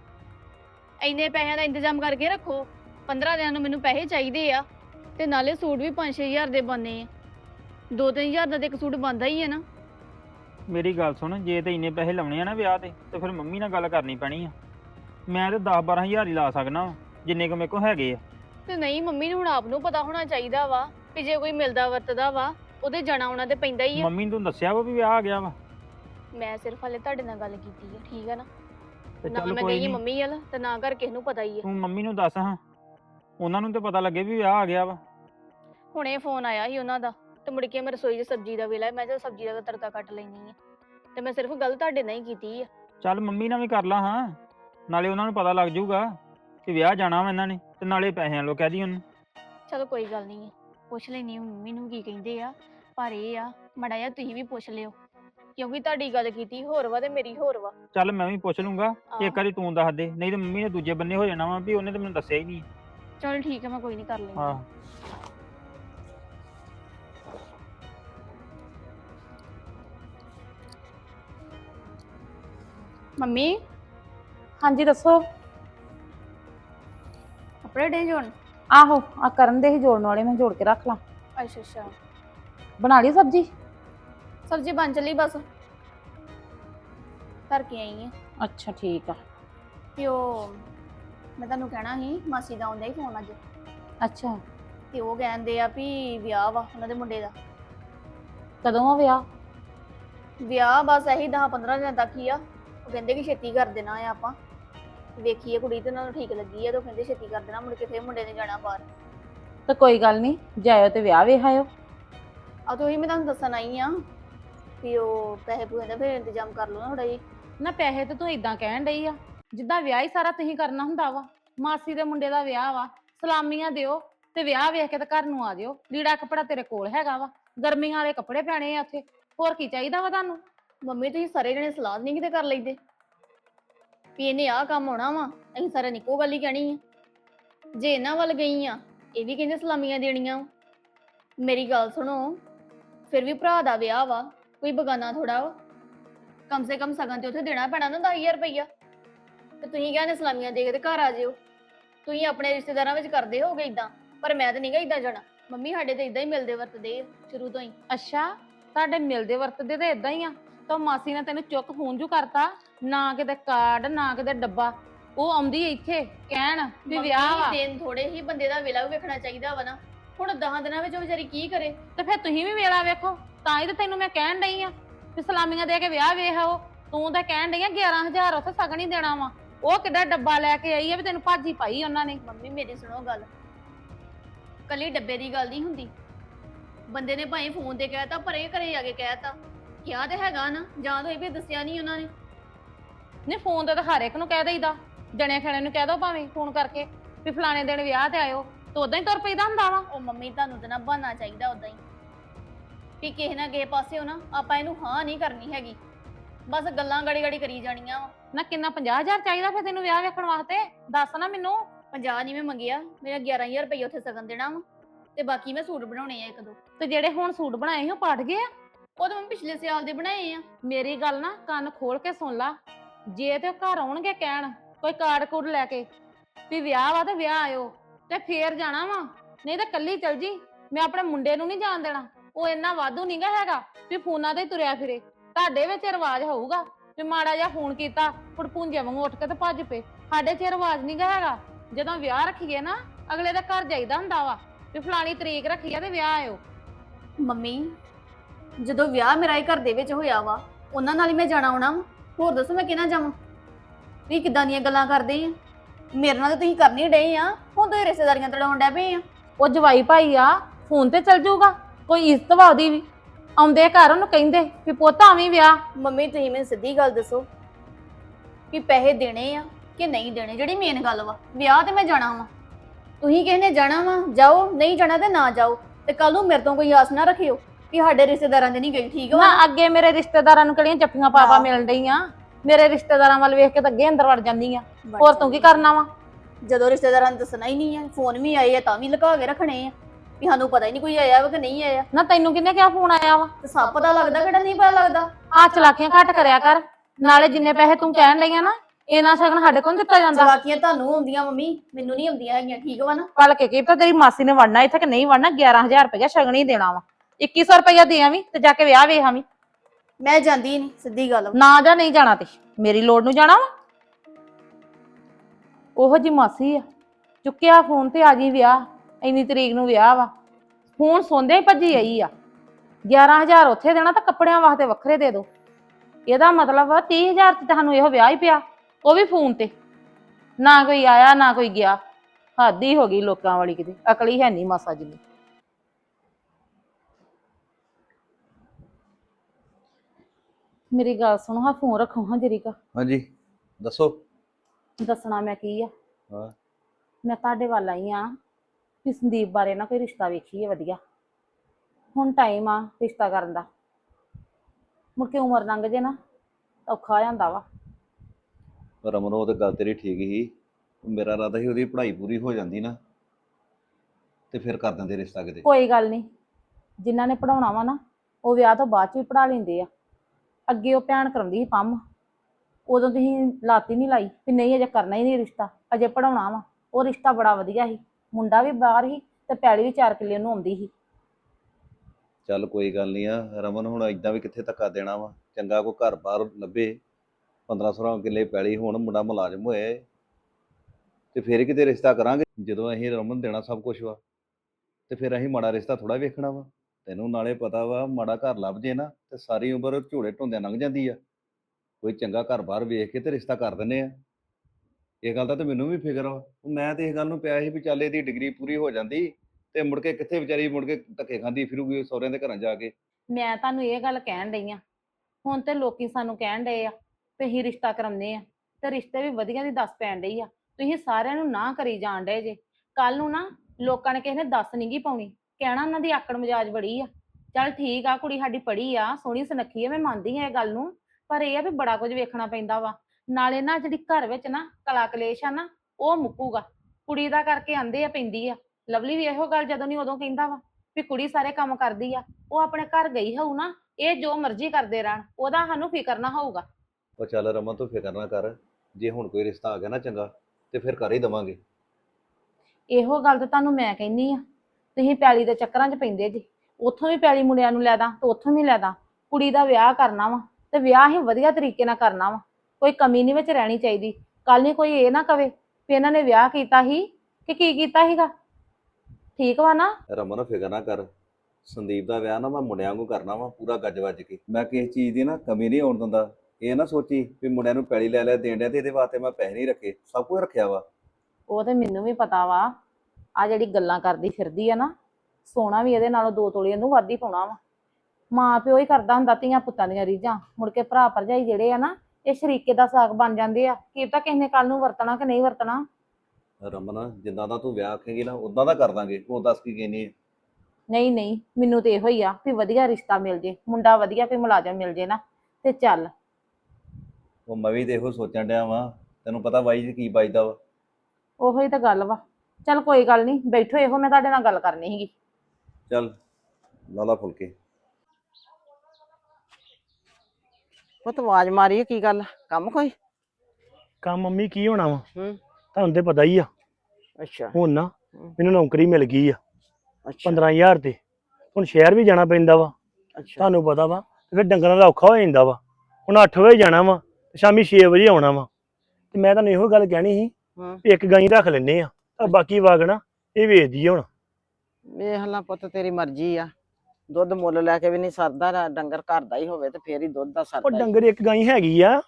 ਇੰਨੇ ਪੈਸਿਆਂ ਦਾ ਇੰਤਜ਼ਾਮ ਕਰਕੇ ਰੱਖੋ। 15 ਦਿਨਾਂ ਨੂੰ ਮੈਨੂੰ ਪੈਸੇ ਚਾਹੀਦੇ ਆ। ਤੇ ਨਾਲੇ ਸੂਟ ਵੀ 5-6000 ਦੇ ਬਣਨੇ ਆ। 2-3000 ਦਾ ਤੇ ਇੱਕ ਸੂਟ ਬਣਦਾ ਹੀ ਹੈ ਨਾ। ਮੇਰੀ ਗੱਲ ਸੁਣ ਜੇ ਤੇ ਇੰਨੇ ਪੈਸੇ ਲਾਉਣੇ ਆ ਨਾ ਵਿਆਹ ਤੇ ਤੇ ਫਿਰ ਮੰਮੀ ਨਾਲ ਗੱਲ ਕਰਨੀ ਪੈਣੀ ਆ। ਮੈਂ ਤੇ 10-12000 ਹੀ ਲਾ ਸਕਣਾ ਵਾਂ, ਜਿੰਨੇ ਕੁ ਮੇਰੇ ਕੋਲ ਹੈਗੇ ਆ। ਤੇ ਨਹੀਂ ਮੰਮੀ ਨੂੰ ਹੁਣ ਆਪ ਨੂੰ ਪਤਾ ਹੋਣਾ ਚਾਹੀਦਾ ਵਾ। ਕਿ ਜੇ ਕੋਈ ਮਿਲਦਾ ਵਰਤਦਾ ਵਾ ਉਹਦੇ ਜਾਣਾ ਆਉਣਾ ਤੇ ਪੈਂਦਾ ਹੀ ਆ। ਮੰਮੀ ਨੂੰ ਤੂੰ ਦੱਸਿਆ ਵਾ ਵੀ ਵਿਆਹ ਆ ਗਿਆ ਵਾ? ਮੈਂ ਸਿਰਫ ਹਲੇ ਤੁਹਾਡੇ ਨਾਲ ਗੱਲ ਕੀਤੀ ਹੈ ਠੀਕ ਹੈ ਨਾ? ਤੇ ਨਾ ਚੱਲ ਮੈਂ ਕੋਈ ਗਈ ਨਹੀਂ ਮੰਮੀ ਵੱਲ ਤੇ ਨਾ ਘਰ ਕਿਸ ਨੂੰ ਪਤਾ ਹੀ ਹੈ ਤੂੰ ਮੰਮੀ ਨੂੰ ਦੱਸ ਹਾਂ। ਉਹਨਾਂ ਨੂੰ ਤੇ ਪਤਾ ਲੱਗੇ ਵੀ ਵਿਆਹ ਆ ਗਿਆ ਵਾ। ਹੁਣੇ ਫੋਨ ਆਇਆ ਸੀ ਉਹਨਾਂ ਦਾ ਤੇ ਮੁੜ ਕੇ ਮੈਂ ਰਸੋਈ 'ਚ ਸਬਜ਼ੀ ਦਾ ਵੇਲਾ ਮੈਂ ਜਦ ਸਬਜ਼ੀ ਦਾ ਤੜਕਾ ਕੱਟ ਲੈਣੀ ਆ। ਤੇ ਮੈਂ ਸਿਰਫ ਗੱਲ ਤੁਹਾਡੇ ਨਾਲ ਹੀ ਕੀਤੀ ਆ। ਚੱਲ ਮੰਮੀ ਨਾਲ ਵੀ ਕਰ ਲਾ ਹਾਂ। ਨਾਲੇ ਉਹਨਾਂ ਨੂੰ ਪਤਾ ਲੱਗ ਜਾਊਗਾ ਕਿ ਵਿਆਹ ਜਾਣਾ ਵਾ ਇਹਨਾਂ ਨੇ ਤੇ ਨਾਲੇ ਪੈਸਿਆਂ ਲੋ ਕਹਿ ਦੀ ਉਹਨੂੰ। ਚਲੋ ਕੋਈ ਗੱਲ ਨਹੀਂ ਹੈ ਪੁੱਛ ਲੈਣੀ ਮੰਮੀ ਨੂੰ ਕੀ ਕਹਿੰਦੇ ਆ? ਪਰ ਇਹ ਆ ਮੜਾ ਜਿਹਾ ਤੁਸੀਂ ਵੀ ਪੁੱਛ ਲਿਓ। ਕਿਉਂਕਿ ਤੁਹਾਡੀ ਗੱਲ ਕੀਤੀ ਹੋਰ ਵਾ ਤੇ ਮੇਰੀ ਹੋਰ ਵਾ। ਚੱਲ ਮੈਂ ਵੀ ਪੁੱਛ ਲੂੰਗਾ ਆਹ, ਇੱਕ ਵਾਰੀ ਤੂੰ ਦੱਸ ਦੇ। ਨਹੀਂ ਤੇ ਮੰਮੀ ਨੇ ਦੂਜੇ ਬੰਨੇ ਹੋ ਜਾਣਾ ਵਾ ਵੀ ਉਹਨੇ ਤੇ ਮੈਨੂੰ ਦੱਸਿਆ ਹੀ ਨਹੀਂ। ਚਲ ਠੀਕ ਹੈ ਮੈਂ ਕੋਈ ਨਹੀਂ ਕਰ ਲੈਂਦੀ। ਆਹ ਮੰਮੀ ਹਾਂਜੀ ਦੱਸੋ। ਕੱਪੜੇ ਡੇ ਜੋਣ ਆਹੋ ਆ ਕਰਨ ਦੇ ਹੀ ਜੋੜਨ ਵਾਲੇ ਮੈਂ ਜੋੜ ਕੇ ਰੱਖ ਲਾਂ। ਅੱਛਾ ਅੱਛਾ। ਬਣਾ ਲਈ ਸਬਜੀ? ਸਬਜ਼ੀ ਬਣ ਚਲੀ ਬਸ। ਧਰ ਕੇ ਆਈ ਆ। ਅੱਛਾ ਠੀਕ ਆ। ਤੇ ਉਹ ਮੈਂ ਤੁਹਾਨੂੰ ਕਹਿਣਾ ਸੀ ਮਾਸੀ ਦਾ ਆਉਂਦਾ ਹੀ ਫੋਨ ਅੱਜ। ਅੱਛਾ। ਤੇ ਉਹ ਕਹਿੰਦੇ ਆ ਵੀ ਵਿਆਹ ਵਾ ਉਹਨਾਂ ਦੇ ਮੁੰਡੇ ਦਾ। ਕਦੋਂ ਆ ਵਿਆਹ? ਵਿਆਹ ਬਸ ਇਹੀ 10 15 ਦਿਨਾਂ ਤੱਕ ਹੀ ਆ। ਉਹ ਕਹਿੰਦੇ ਕਿ ਛੇਤੀ ਕਰ ਦੇਣਾ ਆ ਆਪਾਂ। ਵੇਖੀਏ ਕੁੜੀ ਤੇ ਉਹਨਾਂ ਨੂੰ ਠੀਕ ਲੱਗੀ ਆ ਤੇ ਉਹ ਕਹਿੰਦੇ ਛੇਤੀ ਕਰ ਦੇਣਾ ਮੁੜ ਕੇ ਫੇਰ ਮੁੰਡੇ ਨੇ ਜਾਣਾ ਬਾਹਰ। ਤੇ ਕੋਈ ਗੱਲ ਨਹੀਂ ਜਾਇਓ ਤੇ ਵਿਆਹ ਵੇਖ ਆਇਓ ਆ ਤੇ ਉਹੀ ਮੈਂ ਤੁਹਾਨੂੰ ਦੱਸਣ ਆਈ ਆ ਵੀ ਉਹ ਪੈਸੇ ਪੂਸੇ ਦਾ ਫੇਰ ਇੰਤਜ਼ਾਮ ਕਰ ਲਓ ਨਾ ਥੋੜਾ ਜੀ ਨਾ ਪੈਸੇ ਤੇ ਤੂੰ ਇਦਾਂ ਕਹਿਣ ਡਈ ਆ ਜਿੱਦਾਂ ਵਿਆਹ ਹੀ ਸਾਰਾ ਤੁਸੀਂ ਕਰਨਾ ਹੁੰਦਾ ਵਾ ਮਾਸੀ ਦੇ ਮੁੰਡੇ ਦਾ ਵਿਆਹ ਵਾ ਸਲਾਮੀਆਂ ਦਿਓ ਤੇ ਵਿਆਹ ਵੇਖ ਕੇ ਤੇ ਘਰ ਨੂੰ ਆ ਜਿਓ। ਲੀੜਾ ਕੱਪੜਾ ਤੇਰੇ ਕੋਲ ਹੈਗਾ ਵਾ ਗਰਮੀਆਂ ਵਾਲੇ ਕੱਪੜੇ ਪੈਣੇ ਆ ਉੱਥੇ ਹੋਰ ਕੀ ਚਾਹੀਦਾ ਵਾ ਤੁਹਾਨੂੰ? ਮੰਮੀ ਤੁਸੀਂ ਸਾਰੇ ਜਣੇ ਸਲਾਹ ਨਹੀਂ ਕਿਤੇ ਕਰ ਲੈਂਦੇ ਵੀ ਇਹਨੇ ਆਹ ਕੰਮ ਹੋਣਾ ਵਾ, ਅਸੀਂ ਸਾਰੇ ਨਿੱਕੋ ਗੱਲ ਹੀ ਕਹਿਣੀ ਆ। ਜੇ ਇਹਨਾਂ ਵੱਲ ਗਈ ਆ, ਇਹ ਵੀ ਕਹਿੰਦੇ ਸਲਾਮੀਆਂ ਦੇਣੀਆਂ ਵਾਂ। ਮੇਰੀ ਗੱਲ ਸੁਣੋ, ਫਿਰ ਵੀ ਭਰਾ ਦਾ ਵਿਆਹ ਵਾ, ਕੋਈ ਬਗਾਨਾ ਥੋੜਾ ਵਾ। ਕਮ ਸੇ ਕਮ ਸਗਨ ਤੇ ਉੱਥੇ ਦੇਣਾ ਪੈਣਾ ਨਾ 10000 ਰੁਪਈਆ। ਤੇ ਤੁਸੀਂ ਕਹਿੰਦੇ ਸਲਾਮੀਆਂ ਦੇ ਕੇ ਤੇ ਘਰ ਆ ਜਿਓ। ਤੁਸੀਂ ਆਪਣੇ ਰਿਸ਼ਤੇਦਾਰਾਂ ਵਿੱਚ ਕਰਦੇ ਹੋਗੇ ਇਦਾਂ ਪਰ ਮੈਂ ਤਾਂ ਨਹੀਂਗਾ ਇਦਾਂ ਜਾਣਾ। ਮੰਮੀ ਸਾਡੇ ਤੇ ਇਦਾਂ ਹੀ ਮਿਲਦੇ ਵਰਤਦੇ ਆ, ਸ਼ੁਰੂ ਤੋਂ ਹੀ। ਅੱਛਾ, ਤੁਹਾਡੇ ਮਿਲਦੇ ਵਰਤਦੇ ਤਾਂ ਇਦਾਂ ਹੀ ਆ? ਤਾਂ ਮਾਸੀ ਨੇ ਤੈਨੂੰ ਚੁੱਕ ਫੋਨ ਜੂ ਕਰਤਾ ਨਾ ਕਿਤੇ ਕਾਰਡ ਨਾ ਕਿਤੇ ਡੱਬਾ। ਉਹ ਆਉਂਦੀ ਇੱਥੇ ਕਹਿਣ ਵੀ ਵਿਆਹ ਵਾ। ਦਿਨ ਥੋੜੇ ਹੀ ਬੰਦੇ ਦਾ ਵੇਲਾ ਵੀ ਵੇਖਣਾ ਚਾਹੀਦਾ ਵਾ ਨਾ। ਹੁਣ 10 ਦਿਨਾਂ ਵਿੱਚ ਉਹ ਵਿਚਾਰੀ ਕੀ ਕਰੇ? ਤੇ ਫਿਰ ਤੁਸੀਂ ਵੀ ਵੇਲਾ ਵੇਖੋ ਤਾਂ ਹੀ ਤਾਂ ਤੈਨੂੰ ਮੈਂ ਕਹਿਣ ਡਈ ਆ ਵੀ ਸਲਾਮੀਆਂ ਦੇ ਕੇ ਵਿਆਹ ਵੇਖ ਆਓ। ਤੂੰ ਤਾਂ ਕਹਿਣ ਡਈ ਆ 11000 ਉੱਥੇ ਸਗਣ ਹੀ ਦੇਣਾ ਵਾ। ਉਹ ਕਿੱਡਾ ਡੱਬਾ ਲੈ ਕੇ ਆਈ ਆ ਵੀ ਤੈਨੂੰ ਭਾਜੀ ਪਾਈ ਉਹਨਾਂ ਨੇ। ਮੰਮੀ ਮੇਰੀ ਸੁਣੋ ਗੱਲ। ਕੱਲੀ ਡੱਬੇ ਦੀ ਗੱਲ ਨਹੀਂ ਹੁੰਦੀ। ਬੰਦੇ ਨੇ ਭਾਵੇਂ ਫੋਨ ਤੇ ਕਹਿਤਾ ਪਰ ਇਹ ਘਰੇ ਆ ਕੇ ਕਹਿਤਾ ਕਿਹਾ ਤੇ ਹੈਗਾ ਨਾ ਜਾਂ ਤਾਂ ਇਹ ਵੀ ਦੱਸਿਆ ਨਹੀਂ ਉਹਨਾਂ ਨੇ। ਨੇ ਫੋਨ ਤੇ ਤਾਂ ਹਰ ਇੱਕ ਨੂੰ ਕਹਿ ਦੇਈਦਾ। ਜਣਿਆ ਖਣੇ ਨੂੰ ਕਹਿ ਦੋ ਭਾਵੇਂ ਫੋਨ ਕਰਕੇ। ਵੀ ਫਲਾਣੇ ਦਿਨ ਵਿਆਹ ਤੇ ਆਇਓ ਤੇ ਉਦਾਂ ਹੀ ਤੁਰ ਪਈਦਾ ਹੁੰਦਾ ਵਾ। ਉਹ ਮੰਮੀ ਤੁਹਾਨੂੰ ਤਾਂ ਨਾ ਬਹਾਨਾ ਚਾਹੀਦਾ ਉਦਾਂ ਹੀ। ਵੀ ਕਿਸੇ ਨਾ ਕਿਸੇ ਪਾਸੇ ਨਾ ਆਪਾਂ ਇਹਨੂੰ ਹਾਂ ਨਹੀਂ ਕਰਨੀ ਹੈਗੀ। ਬਸ ਗੱਲਾਂ ਗੜੀ ਗੜੀ ਕਰੀ ਜਾਣੀਆਂ ਵਾ। ਨਾ ਕਿੰਨਾ 50000 ਚਾਹੀਦਾ ਫਿਰ ਤੈਨੂੰ ਵਿਆਹ ਵੇਖਣ ਵਾਸਤੇ? ਦੱਸ ਨਾ ਮੈਨੂੰ। 50 ਨਹੀਂ ਮੈਂ ਮੰਗਿਆ ਮੇਰਾ 11000 ਰੁਪਏ ਉੱਥੇ ਸਗਨ ਦੇਣਾ ਵਾ। ਤੇ ਬਾਕੀ ਮੈਂ ਸੂਟ ਬਣਾਉਣੇ ਆ ਇੱਕ ਦੋ। ਤੇ ਜਿਹੜੇ ਹੁਣ ਸੂਟ ਬਣਾਏ ਸੀ ਉਹ ਪਾਟ ਗਏ ਆ? ਉਹ ਤਾਂ ਮੈਂ ਪਿਛਲੇ ਸਾਲ ਦੇ ਬਣਾਏ ਆ। ਮੇਰੀ ਗੱਲ ਨਾ ਕੰਨ ਖੋਲ ਕੇ ਸੁਣ ਲਾ। ਜੇ ਤੇ ਉਹ ਘਰ ਆਉਣਗੇ ਕਹਿਣ ਕੋਈ ਕਾਰਡ ਕੂਡ ਲੈ ਕੇ ਵੀ ਵਿਆਹ ਵਾ ਤੇ ਵਿਆਹ ਆਇਓ ਤੇ ਫੇਰ ਜਾਣਾ ਵਾ ਨਹੀਂ ਤਾਂ ਕੱਲੀ ਚਲ ਜੀ ਮੈਂ ਆਪਣੇ ਮੁੰਡੇ ਨੂੰ ਨਹੀਂ ਜਾਣ ਦੇਣਾ। ਉਹ ਇੰਨਾ ਵਾਧੂ ਨਹੀਂਗਾ ਹੈਗਾ ਵੀ ਫੋਨਾਂ ਤੇ ਹੀ ਤੁਰਿਆ ਫਿਰੇ। ਤੁਹਾਡੇ ਵਿੱਚ ਰਿਵਾਜ ਹੋਊਗਾ ਵੀ ਮਾੜਾ ਜਿਹਾ ਫੋਨ ਕੀਤਾ ਫੜਪੂੰਜੇ ਵਾਂਗੂ ਉੱਠ ਕੇ ਤੇ ਭੱਜ ਪਏ। ਸਾਡੇ 'ਚ ਰਿਵਾਜ ਨਹੀਂਗਾ ਹੈਗਾ। ਜਦੋਂ ਵਿਆਹ ਰੱਖੀਏ ਨਾ ਅਗਲੇ ਦਾ ਘਰ ਜਾਈਦਾ ਹੁੰਦਾ ਵਾ ਵੀ ਫਲਾਣੀ ਤਰੀਕ ਰੱਖੀ ਆ ਤੇ ਵਿਆਹ ਆਇਓ। ਮੰਮੀ ਜਦੋਂ ਵਿਆਹ ਮੇਰਾ ਇਹ ਘਰ ਦੇ ਵਿੱਚ ਹੋਇਆ ਵਾ ਉਹਨਾਂ ਨਾਲ ਹੀ ਮੈਂ ਜਾਣਾ ਆਉਣਾ ਵਾ। ਹੋਰ ਦੱਸੋ ਮੈਂ ਕਿਹਨਾਂ ਜਾਵਾਂ? ਵੀ ਕਿੱਦਾਂ ਦੀਆਂ ਗੱਲਾਂ ਕਰਦੇ ਆ? ਮੇਰੇ ਨਾਲ ਤਾਂ ਤੁਸੀਂ ਕਰਨੀ ਡਏ ਆ। ਹੁਣ ਤੁਸੀਂ ਰਿਸ਼ਤੇਦਾਰੀਆਂ ਤੜਾਉਣ ਡੈ ਪਏ ਆ। ਉਹ ਜਵਾਈ ਭਾਈ ਆ ਫੋਨ ਤੇ ਚੱਲ ਜਾਊਗਾ ਕੋਈ ਇੱਜ਼ਤ ਵਾ ਉਹਦੀ ਵੀ। ਆਉਂਦੇ ਘਰ ਉਹਨੂੰ ਕਹਿੰਦੇ ਵੀ ਪੁੱਤ ਆਵੀਂ ਵਿਆਹ। ਮੰਮੀ ਤੁਸੀਂ ਮੈਨੂੰ ਸਿੱਧੀ ਗੱਲ ਦੱਸੋ ਕਿ ਪੈਸੇ ਦੇਣੇ ਆ ਕਿ ਨਹੀਂ ਦੇਣੇ? ਜਿਹੜੀ ਮੇਨ ਗੱਲ ਵਾ ਵਿਆਹ ਤੇ ਮੈਂ ਜਾਣਾ ਵਾ। ਤੁਸੀਂ ਕਿਸੇ ਨੇ ਜਾਣਾ ਵਾ ਜਾਓ ਨਹੀਂ ਜਾਣਾ ਤੇ ਨਾ ਜਾਓ। ਤੇ ਕੱਲ ਨੂੰ ਮੇਰੇ ਤੋਂ ਕੋਈ ਆਸ ਨਾ ਰੱਖਿਓ। ਕਿ ਸਾਡੇ ਰਿਸ਼ਤੇਦਾਰਾਂ ਦੇ ਨਹੀਂ ਗਈ ਠੀਕ ਵਾ ਨਾ? ਅੱਗੇ ਮੇਰੇ ਰਿਸ਼ਤੇਦਾਰਾਂ ਨੂੰ ਕਿਹੜੀਆਂ ਜੱਫੀਆਂ ਪਾਪਾ ਹਾਂ। ਮਿਲਣ ਡਈਆਂ? ਮੇਰੇ ਰਿਸ਼ਤੇਦਾਰਾਂ ਵੱਲ ਵੇਖ ਕੇ ਤਾਂ ਅੱਗੇ ਅੰਦਰ ਵੜ ਜਾਂਦੀਆਂ ਹੋਰ ਤੂੰ ਕੀ ਕਰਨਾ ਵਾ? ਜਦੋਂ ਰਿਸ਼ਤੇਦਾਰਾਂ ਨੂੰ ਦੱਸਣਾ ਹੀ ਨਹੀਂ ਆ ਫੋਨ ਵੀ ਆਏ ਆ ਤਾਂ ਵੀ ਲੁਕਾ ਕੇ ਰੱਖਣੇ ਆ। ਵੀ ਸਾਨੂੰ ਪਤਾ ਹੀ ਨਹੀਂ ਕੋਈ ਆਇਆ ਵਾ ਕਿ ਨਹੀਂ ਆਇਆ। ਨਾ ਤੈਨੂੰ ਕਿੰਨੇ ਕਿਹਾ ਫੋਨ ਆਇਆ ਵਾ? ਤੇ ਸਭ ਪਤਾ ਲੱਗਦਾ ਕਿਹੜਾ ਨਹੀਂ ਪਤਾ ਲੱਗਦਾ। ਆ ਚਲਾਕੀਆਂ ਘੱਟ ਕਰਿਆ ਕਰ। ਨਾਲੇ ਜਿੰਨੇ ਪੈਸੇ ਤੂੰ ਕਹਿਣ ਲਈਆਂ ਨਾ ਇਹਨਾਂ ਸ਼ਗਨ ਸਾਡੇ ਕੋਲ ਨੀ ਦਿੱਤਾ ਜਾਂਦਾ। ਚਲਾਕੀਆਂ ਤੁਹਾਨੂੰ ਆਉਂਦੀਆਂ ਮੰਮੀ ਮੈਨੂੰ ਨਹੀਂ ਆਉਂਦੀਆਂ ਹੈਗੀਆਂ ਠੀਕ ਵਾ ਨਾ? ਕੱਲ ਕੇ ਕੀ ਪਤਾ ਤੇਰੀ ਮਾਸੀ ਨੇ ਵੜਨਾ ਇੱਥੇ ਕਿ ਨਹੀਂ ਵੜਨਾ? 11000 ਰੁਪਇਆ ਸ਼ਗਨ ਹੀ ਦੇਣਾ ਵਾ। 2100 ਰੁਪਇਆ ਦੇ ਆਵੀਂ ਤੇ ਜਾ ਕੇ ਵਿਆਹ ਵੇਖ ਆਵੀਂ। ਮੈਂ ਜਾਂਦੀ ਨਹੀਂ ਸਿੱਧੀ ਗੱਲ ਵਾ। ਨਾ ਜਾਂ ਨਹੀਂ ਜਾਣਾ ਤੇ। ਮੇਰੀ ਲੋੜ ਨੂੰ ਜਾਣਾ ਵਾ? ਉਹੋ ਜੀ ਮਾਸੀ ਆ। ਚੁੱਕਿਆ ਫੋਨ ਤੇ ਆ ਜੀ ਵਿਆਹ। ਇੰਨੀ ਤਰੀਕ ਨੂੰ ਵਿਆਹ ਵਾ। ਫੋਨ ਸੌਂਦਿਆਂ ਹੀ ਭੱਜੀ ਆਈ ਆ। 11000 ਉੱਥੇ ਦੇਣਾ ਤਾਂ ਕੱਪੜਿਆਂ ਵਾਸਤੇ ਵੱਖਰੇ ਦੇ ਦਿਓ ਇਹਦਾ ਮਤਲਬ ਆ 30000 ਤੇ ਤੁਹਾਨੂੰ ਇਹੋ ਵਿਆਹ ਹੀ ਪਿਆ। ਉਹ ਵੀ ਫੋਨ ਤੇ। ਨਾ ਕੋਈ ਆਇਆ ਨਾ ਕੋਈ ਗਿਆ। ਹੱਦ ਹੀ ਹੋ ਗਈ ਲੋਕਾਂ ਵਾਲੀ ਕਿਤੇ। ਅਕਲੀ ਹੈ ਨਹੀਂ ਮਾਸਾ ਜਿੰਨੀ। ਮੇਰੀ ਗੱਲ ਸੁਣੋ ਹਾਂ ਫੋਨ ਰੱਖੋ ਹਾਂ ਜਰੀਕਾ। ਹਾਂਜੀ ਦੱਸੋ। ਦੱਸਣਾ ਮੈਂ ਕੀ ਆ? ਹਾਂ। ਮੈਂ ਤੁਹਾਡੇ ਵੱਲ ਆਈ ਆ ਕਿ ਸੰਦੀਪ ਬਾਰੇ ਨਾ ਕੋਈ ਰਿਸ਼ਤਾ ਵੇਖੀਏ ਵਧੀਆ। ਹੁਣ ਟਾਈਮ ਆ ਰਿਸ਼ਤਾ ਕਰਨ ਦਾ। ਮੁੜ ਕੇ ਉਮਰ ਲੰਘ ਜੇ ਨਾ ਔਖਾ ਹੋ ਜਾਂਦਾ ਵਾ। ਰਮਨ ਉਹ ਤਾਂ ਗੱਲ ਤੇਰੀ ਠੀਕ ਹੀ। ਮੇਰਾ ਇਰਾਦਾ ਸੀ ਉਹਦੀ ਪੜ੍ਹਾਈ ਪੂਰੀ ਹੋ ਜਾਂਦੀ ਨਾ ਤੇ ਫਿਰ ਕਰ ਦਿੰਦੇ ਰਿਸ਼ਤਾ ਕਿਤੇ। ਕੋਈ ਗੱਲ ਨਹੀਂ ਜਿਨ੍ਹਾਂ ਨੇ ਪੜਾਉਣਾ ਵਾ ਨਾ ਉਹ ਵਿਆਹ ਤੋਂ ਬਾਅਦ ਚ ਵੀ ਪੜਾ ਲੈਂਦੇ ਆ। ਅੱਗੇ ਉਹ ਭੈਣ ਕਰਾਉਂਦੀ ਸੀ ਪੰਮ। ਉਦੋਂ ਤੁਸੀਂ ਲਾਤੀ ਨਹੀਂ ਲਾਈ ਵੀ ਨਹੀਂ, ਅਜੇ ਕਰਨਾ ਹੀ ਨਹੀਂ ਰਿਸ਼ਤਾ, ਅਜੇ ਪੜਾਉਣਾ ਵਾ। ਉਹ ਰਿਸ਼ਤਾ ਬੜਾ ਵਧੀਆ ਸੀ। ਮੁੰਡਾ ਵੀ ਬਾਹਰ ਸੀ ਤੇ ਪੈਲੀ ਵੀ 4 ਕਿੱਲੇ ਨੂੰ ਆਉਂਦੀ ਸੀ। ਚੱਲ ਕੋਈ ਗੱਲ ਨਹੀਂ ਆ, ਰਮਨ ਹੁਣ ਇਦਾਂ ਵੀ ਕਿੱਥੇ ਧੱਕਾ ਦੇਣਾ ਵਾ? ਚੰਗਾ ਕੋ ਘਰ ਬਾਹਰ ਲੱਭੇ 15 16 ਕਿੱਲੇ ਪੈਲੀ ਹੁਣ, ਮੁੰਡਾ ਮੁਲਾਜ਼ਮ ਹੋਏ, ਤੇ ਫਿਰ ਕਿਤੇ ਰਿਸ਼ਤਾ ਕਰਾਂਗੇ। ਜਦੋਂ ਅਸੀਂ ਰਮਨ ਦੇਣਾ ਸਭ ਕੁਝ ਵਾ, ਤੇ ਫਿਰ ਅਸੀਂ ਮਾੜਾ ਰਿਸ਼ਤਾ ਥੋੜਾ ਵੇਖਣਾ ਵਾ। ਤੈਨੂੰ ਨਾਲੇ ਪਤਾ ਵਾ ਮਾੜਾ ਘਰ ਲੱਭ ਜੇ ਨਾ, ਤੇ ਸਾਰੀ ਉਮਰ ਝੋੜੇ ਢੋਂਦਿਆਂ ਲੰਘ ਜਾਂਦੀ ਆ। ਕੋਈ ਚੰਗਾ ਘਰ ਬਾਹਰ ਵੇਖ ਕੇ ਤੇ ਰਿਸ਼ਤਾ ਕਰ ਦਿੰਨੇ ਆ। ਇਹ ਗੱਲ ਦਾ ਤੇ ਮੈਨੂੰ ਵੀ ਫਿਕਰ ਵਾ ਮੈਂ ਤੇ ਇਸ ਗੱਲ ਨੂੰ ਪਿਆ ਸੀ ਵੀ ਚੱਲ ਇਹਦੀ ਡਿਗਰੀ ਪੂਰੀ ਹੋ ਜਾਂਦੀ ਤੇ ਮੁੜ ਕੇ ਕਿੱਥੇ ਵਿਚਾਰੀ ਮੁੜ ਕੇ ਧੱਕੇ ਖਾਂਦੀ ਫਿਰੂਗੀ ਸਹੁਰਿਆਂ ਦੇ ਘਰਾਂ ਜਾ ਕੇ। ਮੈਂ ਤੁਹਾਨੂੰ ਇਹ ਗੱਲ ਕਹਿਣ ਡਈ ਆ। ਹੁਣ ਤੇ ਲੋਕੀ ਸਾਨੂੰ ਕਹਿਣ ਡਏ ਆ ਤੇ ਅਸੀਂ ਰਿਸ਼ਤਾ ਕਰਾਉਂਦੇ ਆ। ਤੇ ਰਿਸ਼ਤੇ ਵੀ ਵਧੀਆ ਦੀ ਦੱਸ ਪੈਣ ਡਈ ਆ। ਤੁਸੀਂ ਸਾਰਿਆਂ ਨੂੰ ਨਾ ਕਰੀ ਜਾਣ ਡਏ ਜੇ। ਕੱਲ ਨੂੰ ਨਾ ਲੋਕਾਂ ਨੇ ਕਿਸੇ ਨੇ ਦੱਸ ਨੀ ਗੀ ਪਾਉਣੀ। ਕਹਿਣਾ ਉਹਨਾਂ ਦੀ ਆਕੜ ਮਜਾਜ ਬੜੀ ਆ। ਚੱਲ ਠੀਕ ਆ ਕੁੜੀ ਸਾਡੀ ਪੜ੍ਹੀ ਆ ਸੋਹਣੀ ਸੁਨੱਖੀ ਆ ਮੈਂ ਮੰਨਦੀ ਆ ਇਹ ਗੱਲ ਨੂੰ ਪਰ ਇਹ ਆ ਵੀ ਬੜਾ ਕੁਝ ਵੇਖਣਾ ਪੈਂਦਾ ਵਾ। ਨਾਲੇ ਨਾ ਜਿਹੜੀ ਘਰ ਵਿੱਚ ਨਾ ਕਲਾ ਕਲੇਸ਼ ਆ ਨਾ ਉਹ ਮੁੱਕੂਗਾ। ਕੁੜੀ ਦਾ ਕਰਕੇ ਆਂਦੇ ਆ ਪੈਂਦੀ ਆ। ਲਵਲੀ ਵੀ ਇਹੋ ਗੱਲ ਜਦੋਂ ਨਹੀਂ ਉਦੋਂ ਕਹਿੰਦਾ ਵਾ ਵੀ ਕੁੜੀ ਸਾਰੇ ਕੰਮ ਕਰਦੀ ਆ ਉਹ ਆਪਣੇ ਘਰ ਗਈ ਹੋਊ ਨਾ ਇਹ ਜੋ ਮਰਜ਼ੀ ਕਰਦੇ ਰਹਿਣ ਉਹਦਾ ਸਾਨੂੰ ਫਿਕਰ ਨਾ ਹੋਊਗਾ। ਉਹ ਚੱਲ ਰਮਨ ਤੂੰ ਫਿਕਰ ਨਾ ਕਰ ਜੇ ਹੁਣ ਕੋਈ ਰਿਸ਼ਤਾ ਆ ਗਿਆ ਨਾ ਚੰਗਾ ਤੇ ਫਿਰ ਕਰ ਹੀ ਦਵਾਂਗੇ। ਇਹੋ ਗੱਲ ਤਾਂ ਤੁਹਾਨੂੰ ਮੈਂ ਕਹਿੰਨੀ ਆ ਤੁਸੀਂ ਪੈਲੀ ਦੇ ਚੱਕਰਾਂ 'ਚ ਪੈਂਦੇ ਜੀ। ਉੱਥੋਂ ਵੀ ਪੈਲੀ ਮੁੰਡਿਆਂ ਨੂੰ ਲੈ ਦਾਂ ਤੇ ਉੱਥੋਂ ਵੀ ਲੈ ਦਾਂ। ਕੁੜੀ ਦਾ ਵਿਆਹ ਕਰਨਾ ਵਾ ਤੇ ਵਿਆਹ ਹੀ ਵਧੀਆ ਤਰੀਕੇ ਨਾਲ ਕਰਨਾ ਵਾ। ਕੋਈ ਕਮੀ ਨਹੀਂ ਵਿੱਚ ਰਹਿਣੀ ਚਾਹੀਦੀ। ਕੱਲ ਨਹੀਂ ਕੋਈ ਇਹ ਨਾ ਕਵੇ ਵੀ ਇਹਨਾਂ ਨੇ ਵਿਆਹ ਕੀਤਾ ਹੀ ਕਿ ਕੀ ਕੀਤਾ ਸੀਗਾ। ਠੀਕ ਵਾ ਨਾ? ਰਮਨ ਫਿਕਰ ਨਾ ਕਰ। ਸੰਦੀਪ ਦਾ ਵਿਆਹ ਨਾ ਮੈਂ ਮੁੰਡਿਆਂ ਵਾਂਗੂ ਕਰਨਾ ਵਾ ਪੂਰਾ ਗੱਜ ਵੱਜ ਕੇ। ਮੈਂ ਕਿਸੇ ਚੀਜ਼ ਦੀ ਨਾ ਕਮੀ ਨਹੀਂ ਆਉਣ ਦਿੰਦਾ। ਇਹ ਨਾ ਸੋਚੀ ਵੀ ਮੁੰਡਿਆਂ ਨੂੰ ਪੈਲੀ ਲੈ ਲੈ ਦੇਣ ਡਿਆ ਤੇ ਇਹਦੇ ਵਾਸਤੇ ਮੈਂ ਪੈਸੇ ਨਹੀਂ ਰੱਖੇ। ਸਭ ਕੁਝ ਰੱਖਿਆ ਵਾ। ਉਹ ਤੇ ਮੈਨੂੰ ਵੀ ਪਤਾ ਵਾ। ਆ ਜਿਹੜੀ ਗੱਲਾਂ ਕਰਦੀ ਫਿਰਦੀ ਆ ਨਾ ਸੋਨਾ ਵੀ ਇਹਦੇ ਨਾਲੋਂ ਦੋ ਤੋਲੇ ਇਹਨੂੰ ਵੱਧ ਹੀ ਪਾਉਣਾ ਵਾ। ਮਾਂ ਪਿਓ ਹੀ ਕਰਦਾ ਹੁੰਦਾ ਧੀਆਂ ਪੁੱਤਾਂ ਦੀਆਂ ਰੀਝਾਂ ਮੁੜ ਕੇ ਭਰਾ ਭਰਜਾਈ ਜਿਹੜੇ ਆ ਨਾ ਇਹ ਸ਼ਰੀਕੇ ਦਾ ਸਾਗ ਬਣ ਜਾਂਦੇ ਆ। ਕੀ ਪਤਾ ਕਿਸੇ ਨੇ ਕੱਲ ਨੂੰ ਵਰਤਣਾ ਕਿ ਨਹੀਂ ਵਰਤਣਾ। ਰਮਨ ਜਿੱਦਾਂ ਦਾ ਤੂੰ ਵਿਆਹ ਆਖੇਂਗੀ ਨਾ ਉਦਾਂ ਦਾ ਕਰ ਦਾਂਗੇ। ਉਹ ਦੱਸ ਕੀ ਕਹਿੰਦੀ ਹੈ ਨਹੀਂ ਨਹੀਂ ਮੈਨੂੰ ਤੇ ਇਹੋ ਹੀ ਆ ਵੀ ਵਧੀਆ ਰਿਸ਼ਤਾ ਮਿਲ ਜੇ ਮੁੰਡਾ ਵਧੀਆ ਕੋਈ ਮੁਲਾਜ਼ਮ ਮਿਲ ਜੇ ਨਾ ਤੇ ਚੱਲ। ਉਹ ਮੈਂ ਵੀ ਤੇ ਇਹੋ ਸੋਚਣ ਡਿਆ ਵਾਂ ਤੈਨੂੰ ਪਤਾ ਬਾਈ ਜੀ ਕੀ ਵੱਜਦਾ ਵਾ। ਉਹੋ ਹੀ ਤਾਂ ਗੱਲ ਵਾ। ਚੱਲ ਕੋਈ ਗੱਲ ਨਹੀਂ ਬੈਠੋ ਇਹੋ ਮੈਂ ਤੁਹਾਡੇ ਨਾਲ ਗੱਲ ਕਰਨੀ ਸੀਗੀ। ਚੱਲ ਲਾਲਾ ਫੁਲਕੇ। ਪੁੱਤ ਆਵਾਜ਼ ਮਾਰੀ ਆ, ਕੀ ਗੱਲ ਕੰਮ ਕੋਈ? ਕੰਮ ਮੰਮੀ ਕੀ ਹੋਣਾ ਵਾ? ਹੂੰ। ਤੁਹਾਨੂੰ ਤੇ ਪਤਾ ਹੀ ਆ। ਅੱਛਾ। ਹੁਣ ਨਾ। ਮੈਨੂੰ ਨੌਕਰੀ ਮਿਲ ਗਈ ਆ। ਅੱਛਾ। 15000 ਤੇ। ਹੁਣ ਸ਼ਹਿਰ ਵੀ ਜਾਣਾ ਪੈਂਦਾ ਵਾ। ਅੱਛਾ। ਤੁਹਾਨੂੰ ਪਤਾ ਵਾ ਤੇ ਫਿਰ ਡੰਗਰਾਂ ਦਾ ਔਖਾ ਹੋ ਜਾਂਦਾ ਵਾ। ਹੁਣ 8 ਵਜੇ ਜਾਣਾ ਵਾ ਤੇ ਸ਼ਾਮੀ 6 ਵਜੇ ਆਉਣਾ ਵਾ। ਤੇ ਮੈਂ ਤੁਹਾਨੂੰ ਇਹੋ ਗੱਲ ਕਹਿਣੀ ਸੀ ਹੂੰ। ਵੀ ਇੱਕ ਗਾਂ ਹੀ ਰੱਖ ਲੈਨੇ ਆ। ਬਾਕੀ ਵਾਗਣਾ ਇਹ ਵੇਚਦੀ ਹੁਣ। ਵੇਖ ਲਾ ਪੁੱਤ ਤੇਰੀ ਮਰਜ਼ੀ ਆ। ਦੁੱਧ ਮੁੱਲ ਲੈ ਕੇ ਵੀ ਨਹੀਂ ਸਰਦਾ ਰਾ- ਡੰਗਰ ਘਰ ਦਾ ਹੀ ਹੋਵੇ ਤੇ ਫੇਰ ਹੀ ਦੁੱਧ ਦਾ ਉਹ ਸਰਦਾ ਈ। ਡੰਗਰ ਇੱਕ ਗਾਂ ਹੀ ਹੈਗੀ ਆ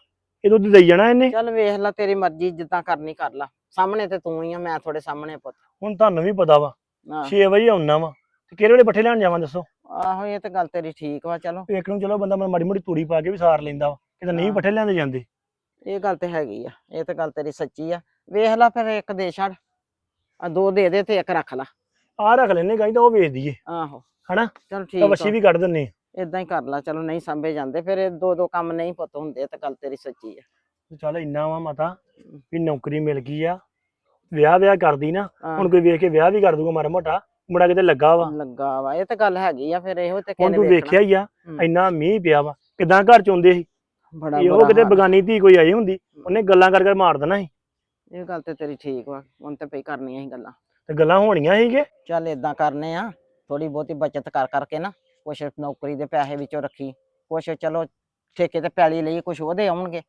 ਇਹ ਦੁੱਧ ਦੇਈ ਜਾਣਾ ਇਹਨੇ। ਚੱਲ ਵੇਖ ਲਾ ਤੇਰੀ ਮਰਜ਼ੀ ਜਿੱਦਾਂ ਕਰਨੀ ਕਰ ਲਾ। ਸਾਹਮਣੇ ਤੇ ਤੂੰ ਹੀ ਆ ਮੈਂ ਥੋੜੇ ਸਾਹਮਣੇ ਪੁੱਤ। ਹੁਣ ਤੁਹਾਨੂੰ ਵੀ ਪਤਾ ਵਾ ਆਹ, 6 ਵਜੇ ਆਉਣਾ ਵਾ ਤੇ ਕਿਹੜੇ ਵੇਲੇ ਪੱਠੇ ਲੈਣ ਜਾਵਾਂ ਦੱਸੋ? ਆਹੋ ਇਹ ਤੇ ਗੱਲ ਤੇਰੀ ਠੀਕ ਵਾ ਚਲੋ। ਇੱਕ ਨੂੰ ਚਲੋ ਬੰਦਾ ਮਾੜੀ ਮੋਟੀ ਤੂੜੀ ਪਾ ਕੇ ਵੀ ਸਾਰ ਲੈਂਦਾ ਵਾ ਕਿਤੇ ਨਹੀਂ ਹਾਂ। ਪੱਠੇ ਲੈਂਦੇ ਜਾਂਦੇ। ਇਹ ਗੱਲ ਤੇ ਹੈਗੀ ਆ ਇਹ ਤੇ ਗੱਲ ਤੇਰੀ ਸੱਚੀ ਆ। ਵੇਖ ਲਾ ਫਿਰ ਇੱਕ ਦੇ ਛੱਡ। ਆ ਦੋ ਦੇ ਦੇ ਤੇ ਇੱਕ ਰੱਖ ਲਾ। ਆਹ ਰੱਖ ਲੈਨੇ ਗਾਂ ਤਾਂ ਉਹ ਵੇਚ ਦਈਏ। ਆਹੋ। ਹਨਾ? ਚਲ ਤਾਂ ਠੀਕ ਵੱਛੀ ਆ। ਵੀ ਕੱਢ ਦਿੰਨੇ ਆ। ਇਦਾਂ ਹੀ ਕਰ ਲਾ ਚਲੋ ਨਹੀਂ ਸੰਭੇ ਜਾਂਦੇ ਫਿਰ ਇਹ ਦੋ ਦੋ ਕੰਮ ਨਹੀਂ ਪੁੱਤ ਹੁੰਦੇ ਤੇ ਗੱਲ ਤੇਰੀ ਸੱਚੀ ਆ। ਤੇ ਚੱਲ ਇੰਨਾ ਵਾ ਮਾਤਾ ਵੀ ਨੌਕਰੀ ਮਿਲ ਗਈ ਆ ਵਿਆਹ ਵਿਆਹ ਕਰਦੀ ਨਾ। ਹੁਣ ਕੋਈ ਵੇਖ ਕੇ ਵਿਆਹ ਵੀ ਕਰ ਦੂਗਾ ਮਾੜਾ ਮੋਟਾ ਮੁੰਡਾ ਕਿਤੇ ਲੱਗਾ ਵਾ। ਲੱਗਾ ਵਾ ਇਹ ਤਾਂ ਗੱਲ ਹੈਗੀ ਆ ਫਿਰ ਇਹੋ ਤੇ ਹੁਣ ਤੂੰ ਵੇਖਿਆ ਹੀ ਆ ਹੂੰ। ਇੰਨਾ ਮੀਂਹ ਪਿਆ ਵਾ ਕਿਦਾਂ ਘਰ ਚ ਆਉਂਦੇ ਸੀ? ਬੜਾ ਇਹ ਉਹ ਬੁਰਾ ਕਿਤੇ ਹਾਲ। ਬਗਾਨੀ ਧੀ ਕੋਈ ਆਈ ਹੁੰਦੀ ਉਹਨੇ ਗੱਲਾਂ ਕਰ ਕਰ ਮਾਰ ਦੇਣਾ ਸੀ। ਇਹ ਗੱਲ ਤੇ ਤੇਰੀ ਠੀਕ ਵਾ ਹੁਣ ਤੇ ਪਈ ਕਰਨੀਆਂ ਹੀ ਗੱਲਾਂ। ਤੇ ਗੱਲਾਂ ਹੋਣੀਆਂ ਸੀਗੇ ਚੱਲ ਇਦਾਂ ਕਰਨੇ ਆ ਥੋੜੀ ਬਹੁਤੀ ਬਚਤ ਕਰ ਕਰਕੇ ਨਾ ਕੁਛ ਨੌਕਰੀ ਦੇ ਪੈਸੇ ਵਿੱਚੋਂ ਰੱਖੀ ਕੁਛ ਚਲੋ ਠੇਕੇ ਤੇ ਪੈਲੀ ਲਈ ਕੁਛ ਉਹਦੇ ਆਉਣਗੇ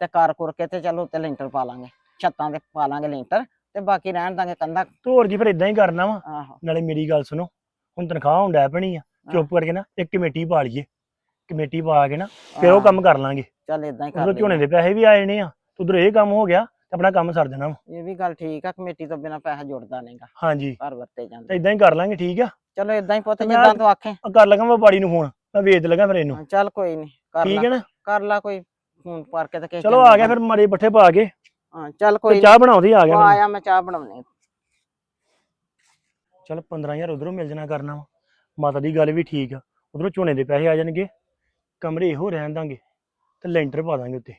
ਤੇ ਕਰ ਕੁਰ ਕੇ ਤੇ ਚਲੋ ਤੇ ਲੈਂਟਰ ਪਾ ਲਾਂਗੇ ਛੱਤਾਂ ਤੇ ਪਾ ਲਾਂਗੇ ਲੈਂਟਰ ਤੇ ਬਾਕੀ ਰਹਿਣ ਦਾਂਗੇ ਕੰਧਾਂ। ਤੂੰ ਹੋਰ ਕੀ ਫਿਰ ਇਦਾਂ ਹੀ ਕਰਨਾ ਵਾ ਆਹੋ। ਨਾਲੇ ਮੇਰੀ ਗੱਲ ਸੁਣੋ ਹੁਣ ਤਨਖਾਹ ਹੁੰਦਾ ਪੈਣੀ ਆ ਚੁੱਪ ਕਰਕੇ ਨਾ ਇੱਕ ਕਮੇਟੀ ਪਾ ਲਈਏ ਕਮੇਟੀ ਪਾ ਕੇ ਨਾ ਫਿਰ ਉਹ ਕੰਮ ਕਰ ਲਾਂਗੇ। ਚੱਲ ਇਦਾਂ ਹੀ ਕਰ ਉਧਰ ਝੋਨੇ ਦੇ ਪੈਸੇ ਵੀ ਆਏ ਨੇ ਆ ਉਧਰ ਇਹ ਕੰਮ ਹੋ ਗਿਆ ਤੇ ਆਪਣਾ ਕੰਮ ਸਰ ਜਾਣਾ ਵਾ। ਇਹ ਵੀ ਗੱਲ ਠੀਕ ਆ ਕਮੇਟੀ ਤੋਂ ਬਿਨਾ ਪੈਸਾ ਜੁੜਦਾ ਨਹੀਂਗਾ ਹਾਂਜੀ। ਘਰ ਵਰਤੇ ਤੇ ਜਾਂਦੇ ਇਦਾਂ ਹੀ ਕਰ ਲਾਂਗੇ ਠੀਕ ਆ? ਚਲੋ ਇਦਾਂ ਹੀ ਪੁੱਤ ਤੇ ਮੈਂ ਜਿੱਦਾਂ ਤੂੰ ਆਖੇ। ਆ ਕਰ ਲਗਾ ਬਾੜੀ ਨੂੰ ਫੋਨ ਮੈਂ ਵੇਚ ਲਗਾ ਫਿਰ ਇਹਨੂੰ। ਹਾਂ, ਚੱਲ ਕੋਈ ਨਹੀਂ ਕਰ ਠੀਕ ਲਾ। ਹੈ ਨਾ? ਕਰ ਲਾ ਕੋਈ ਫੋਨ ਪਾਰ ਕੇ ਤੇ ਕਿਸੇ ਚਲੋ ਆ ਗਿਆ ਫਿਰ ਮਾਰੇ ਪੱਠੇ ਪਾ ਕੇ। ਹਾਂ ਚੱਲ ਤੇ ਕੋਈ। ਚਾਹ ਬਣਾਉਂਦੀ ਆ ਗਿਆ ਉਹ। ਆਇਆ ਮੈਂ ਚਾਹ ਬਣਾਉਣੀ ਚੱਲ 15000 ਉਧਰੋਂ ਮਿਲ ਜਾਣਾ ਕਰਨਾ ਵਾ। ਮਾਤਾ ਦੀ ਗੱਲ ਵੀ ਠੀਕ ਆ। ਉਧਰੋਂ ਝੋਨੇ ਦੇ ਪੈਸੇ ਆ ਜਾਣਗੇ। ਕਮਰੇ ਇਹੋ ਰਹਿਣ ਦਾਂਗੇ ਤੇ ਲੈਂਟਰ ਪਾ ਦਾਂਗੇ ਉੱਤੇ।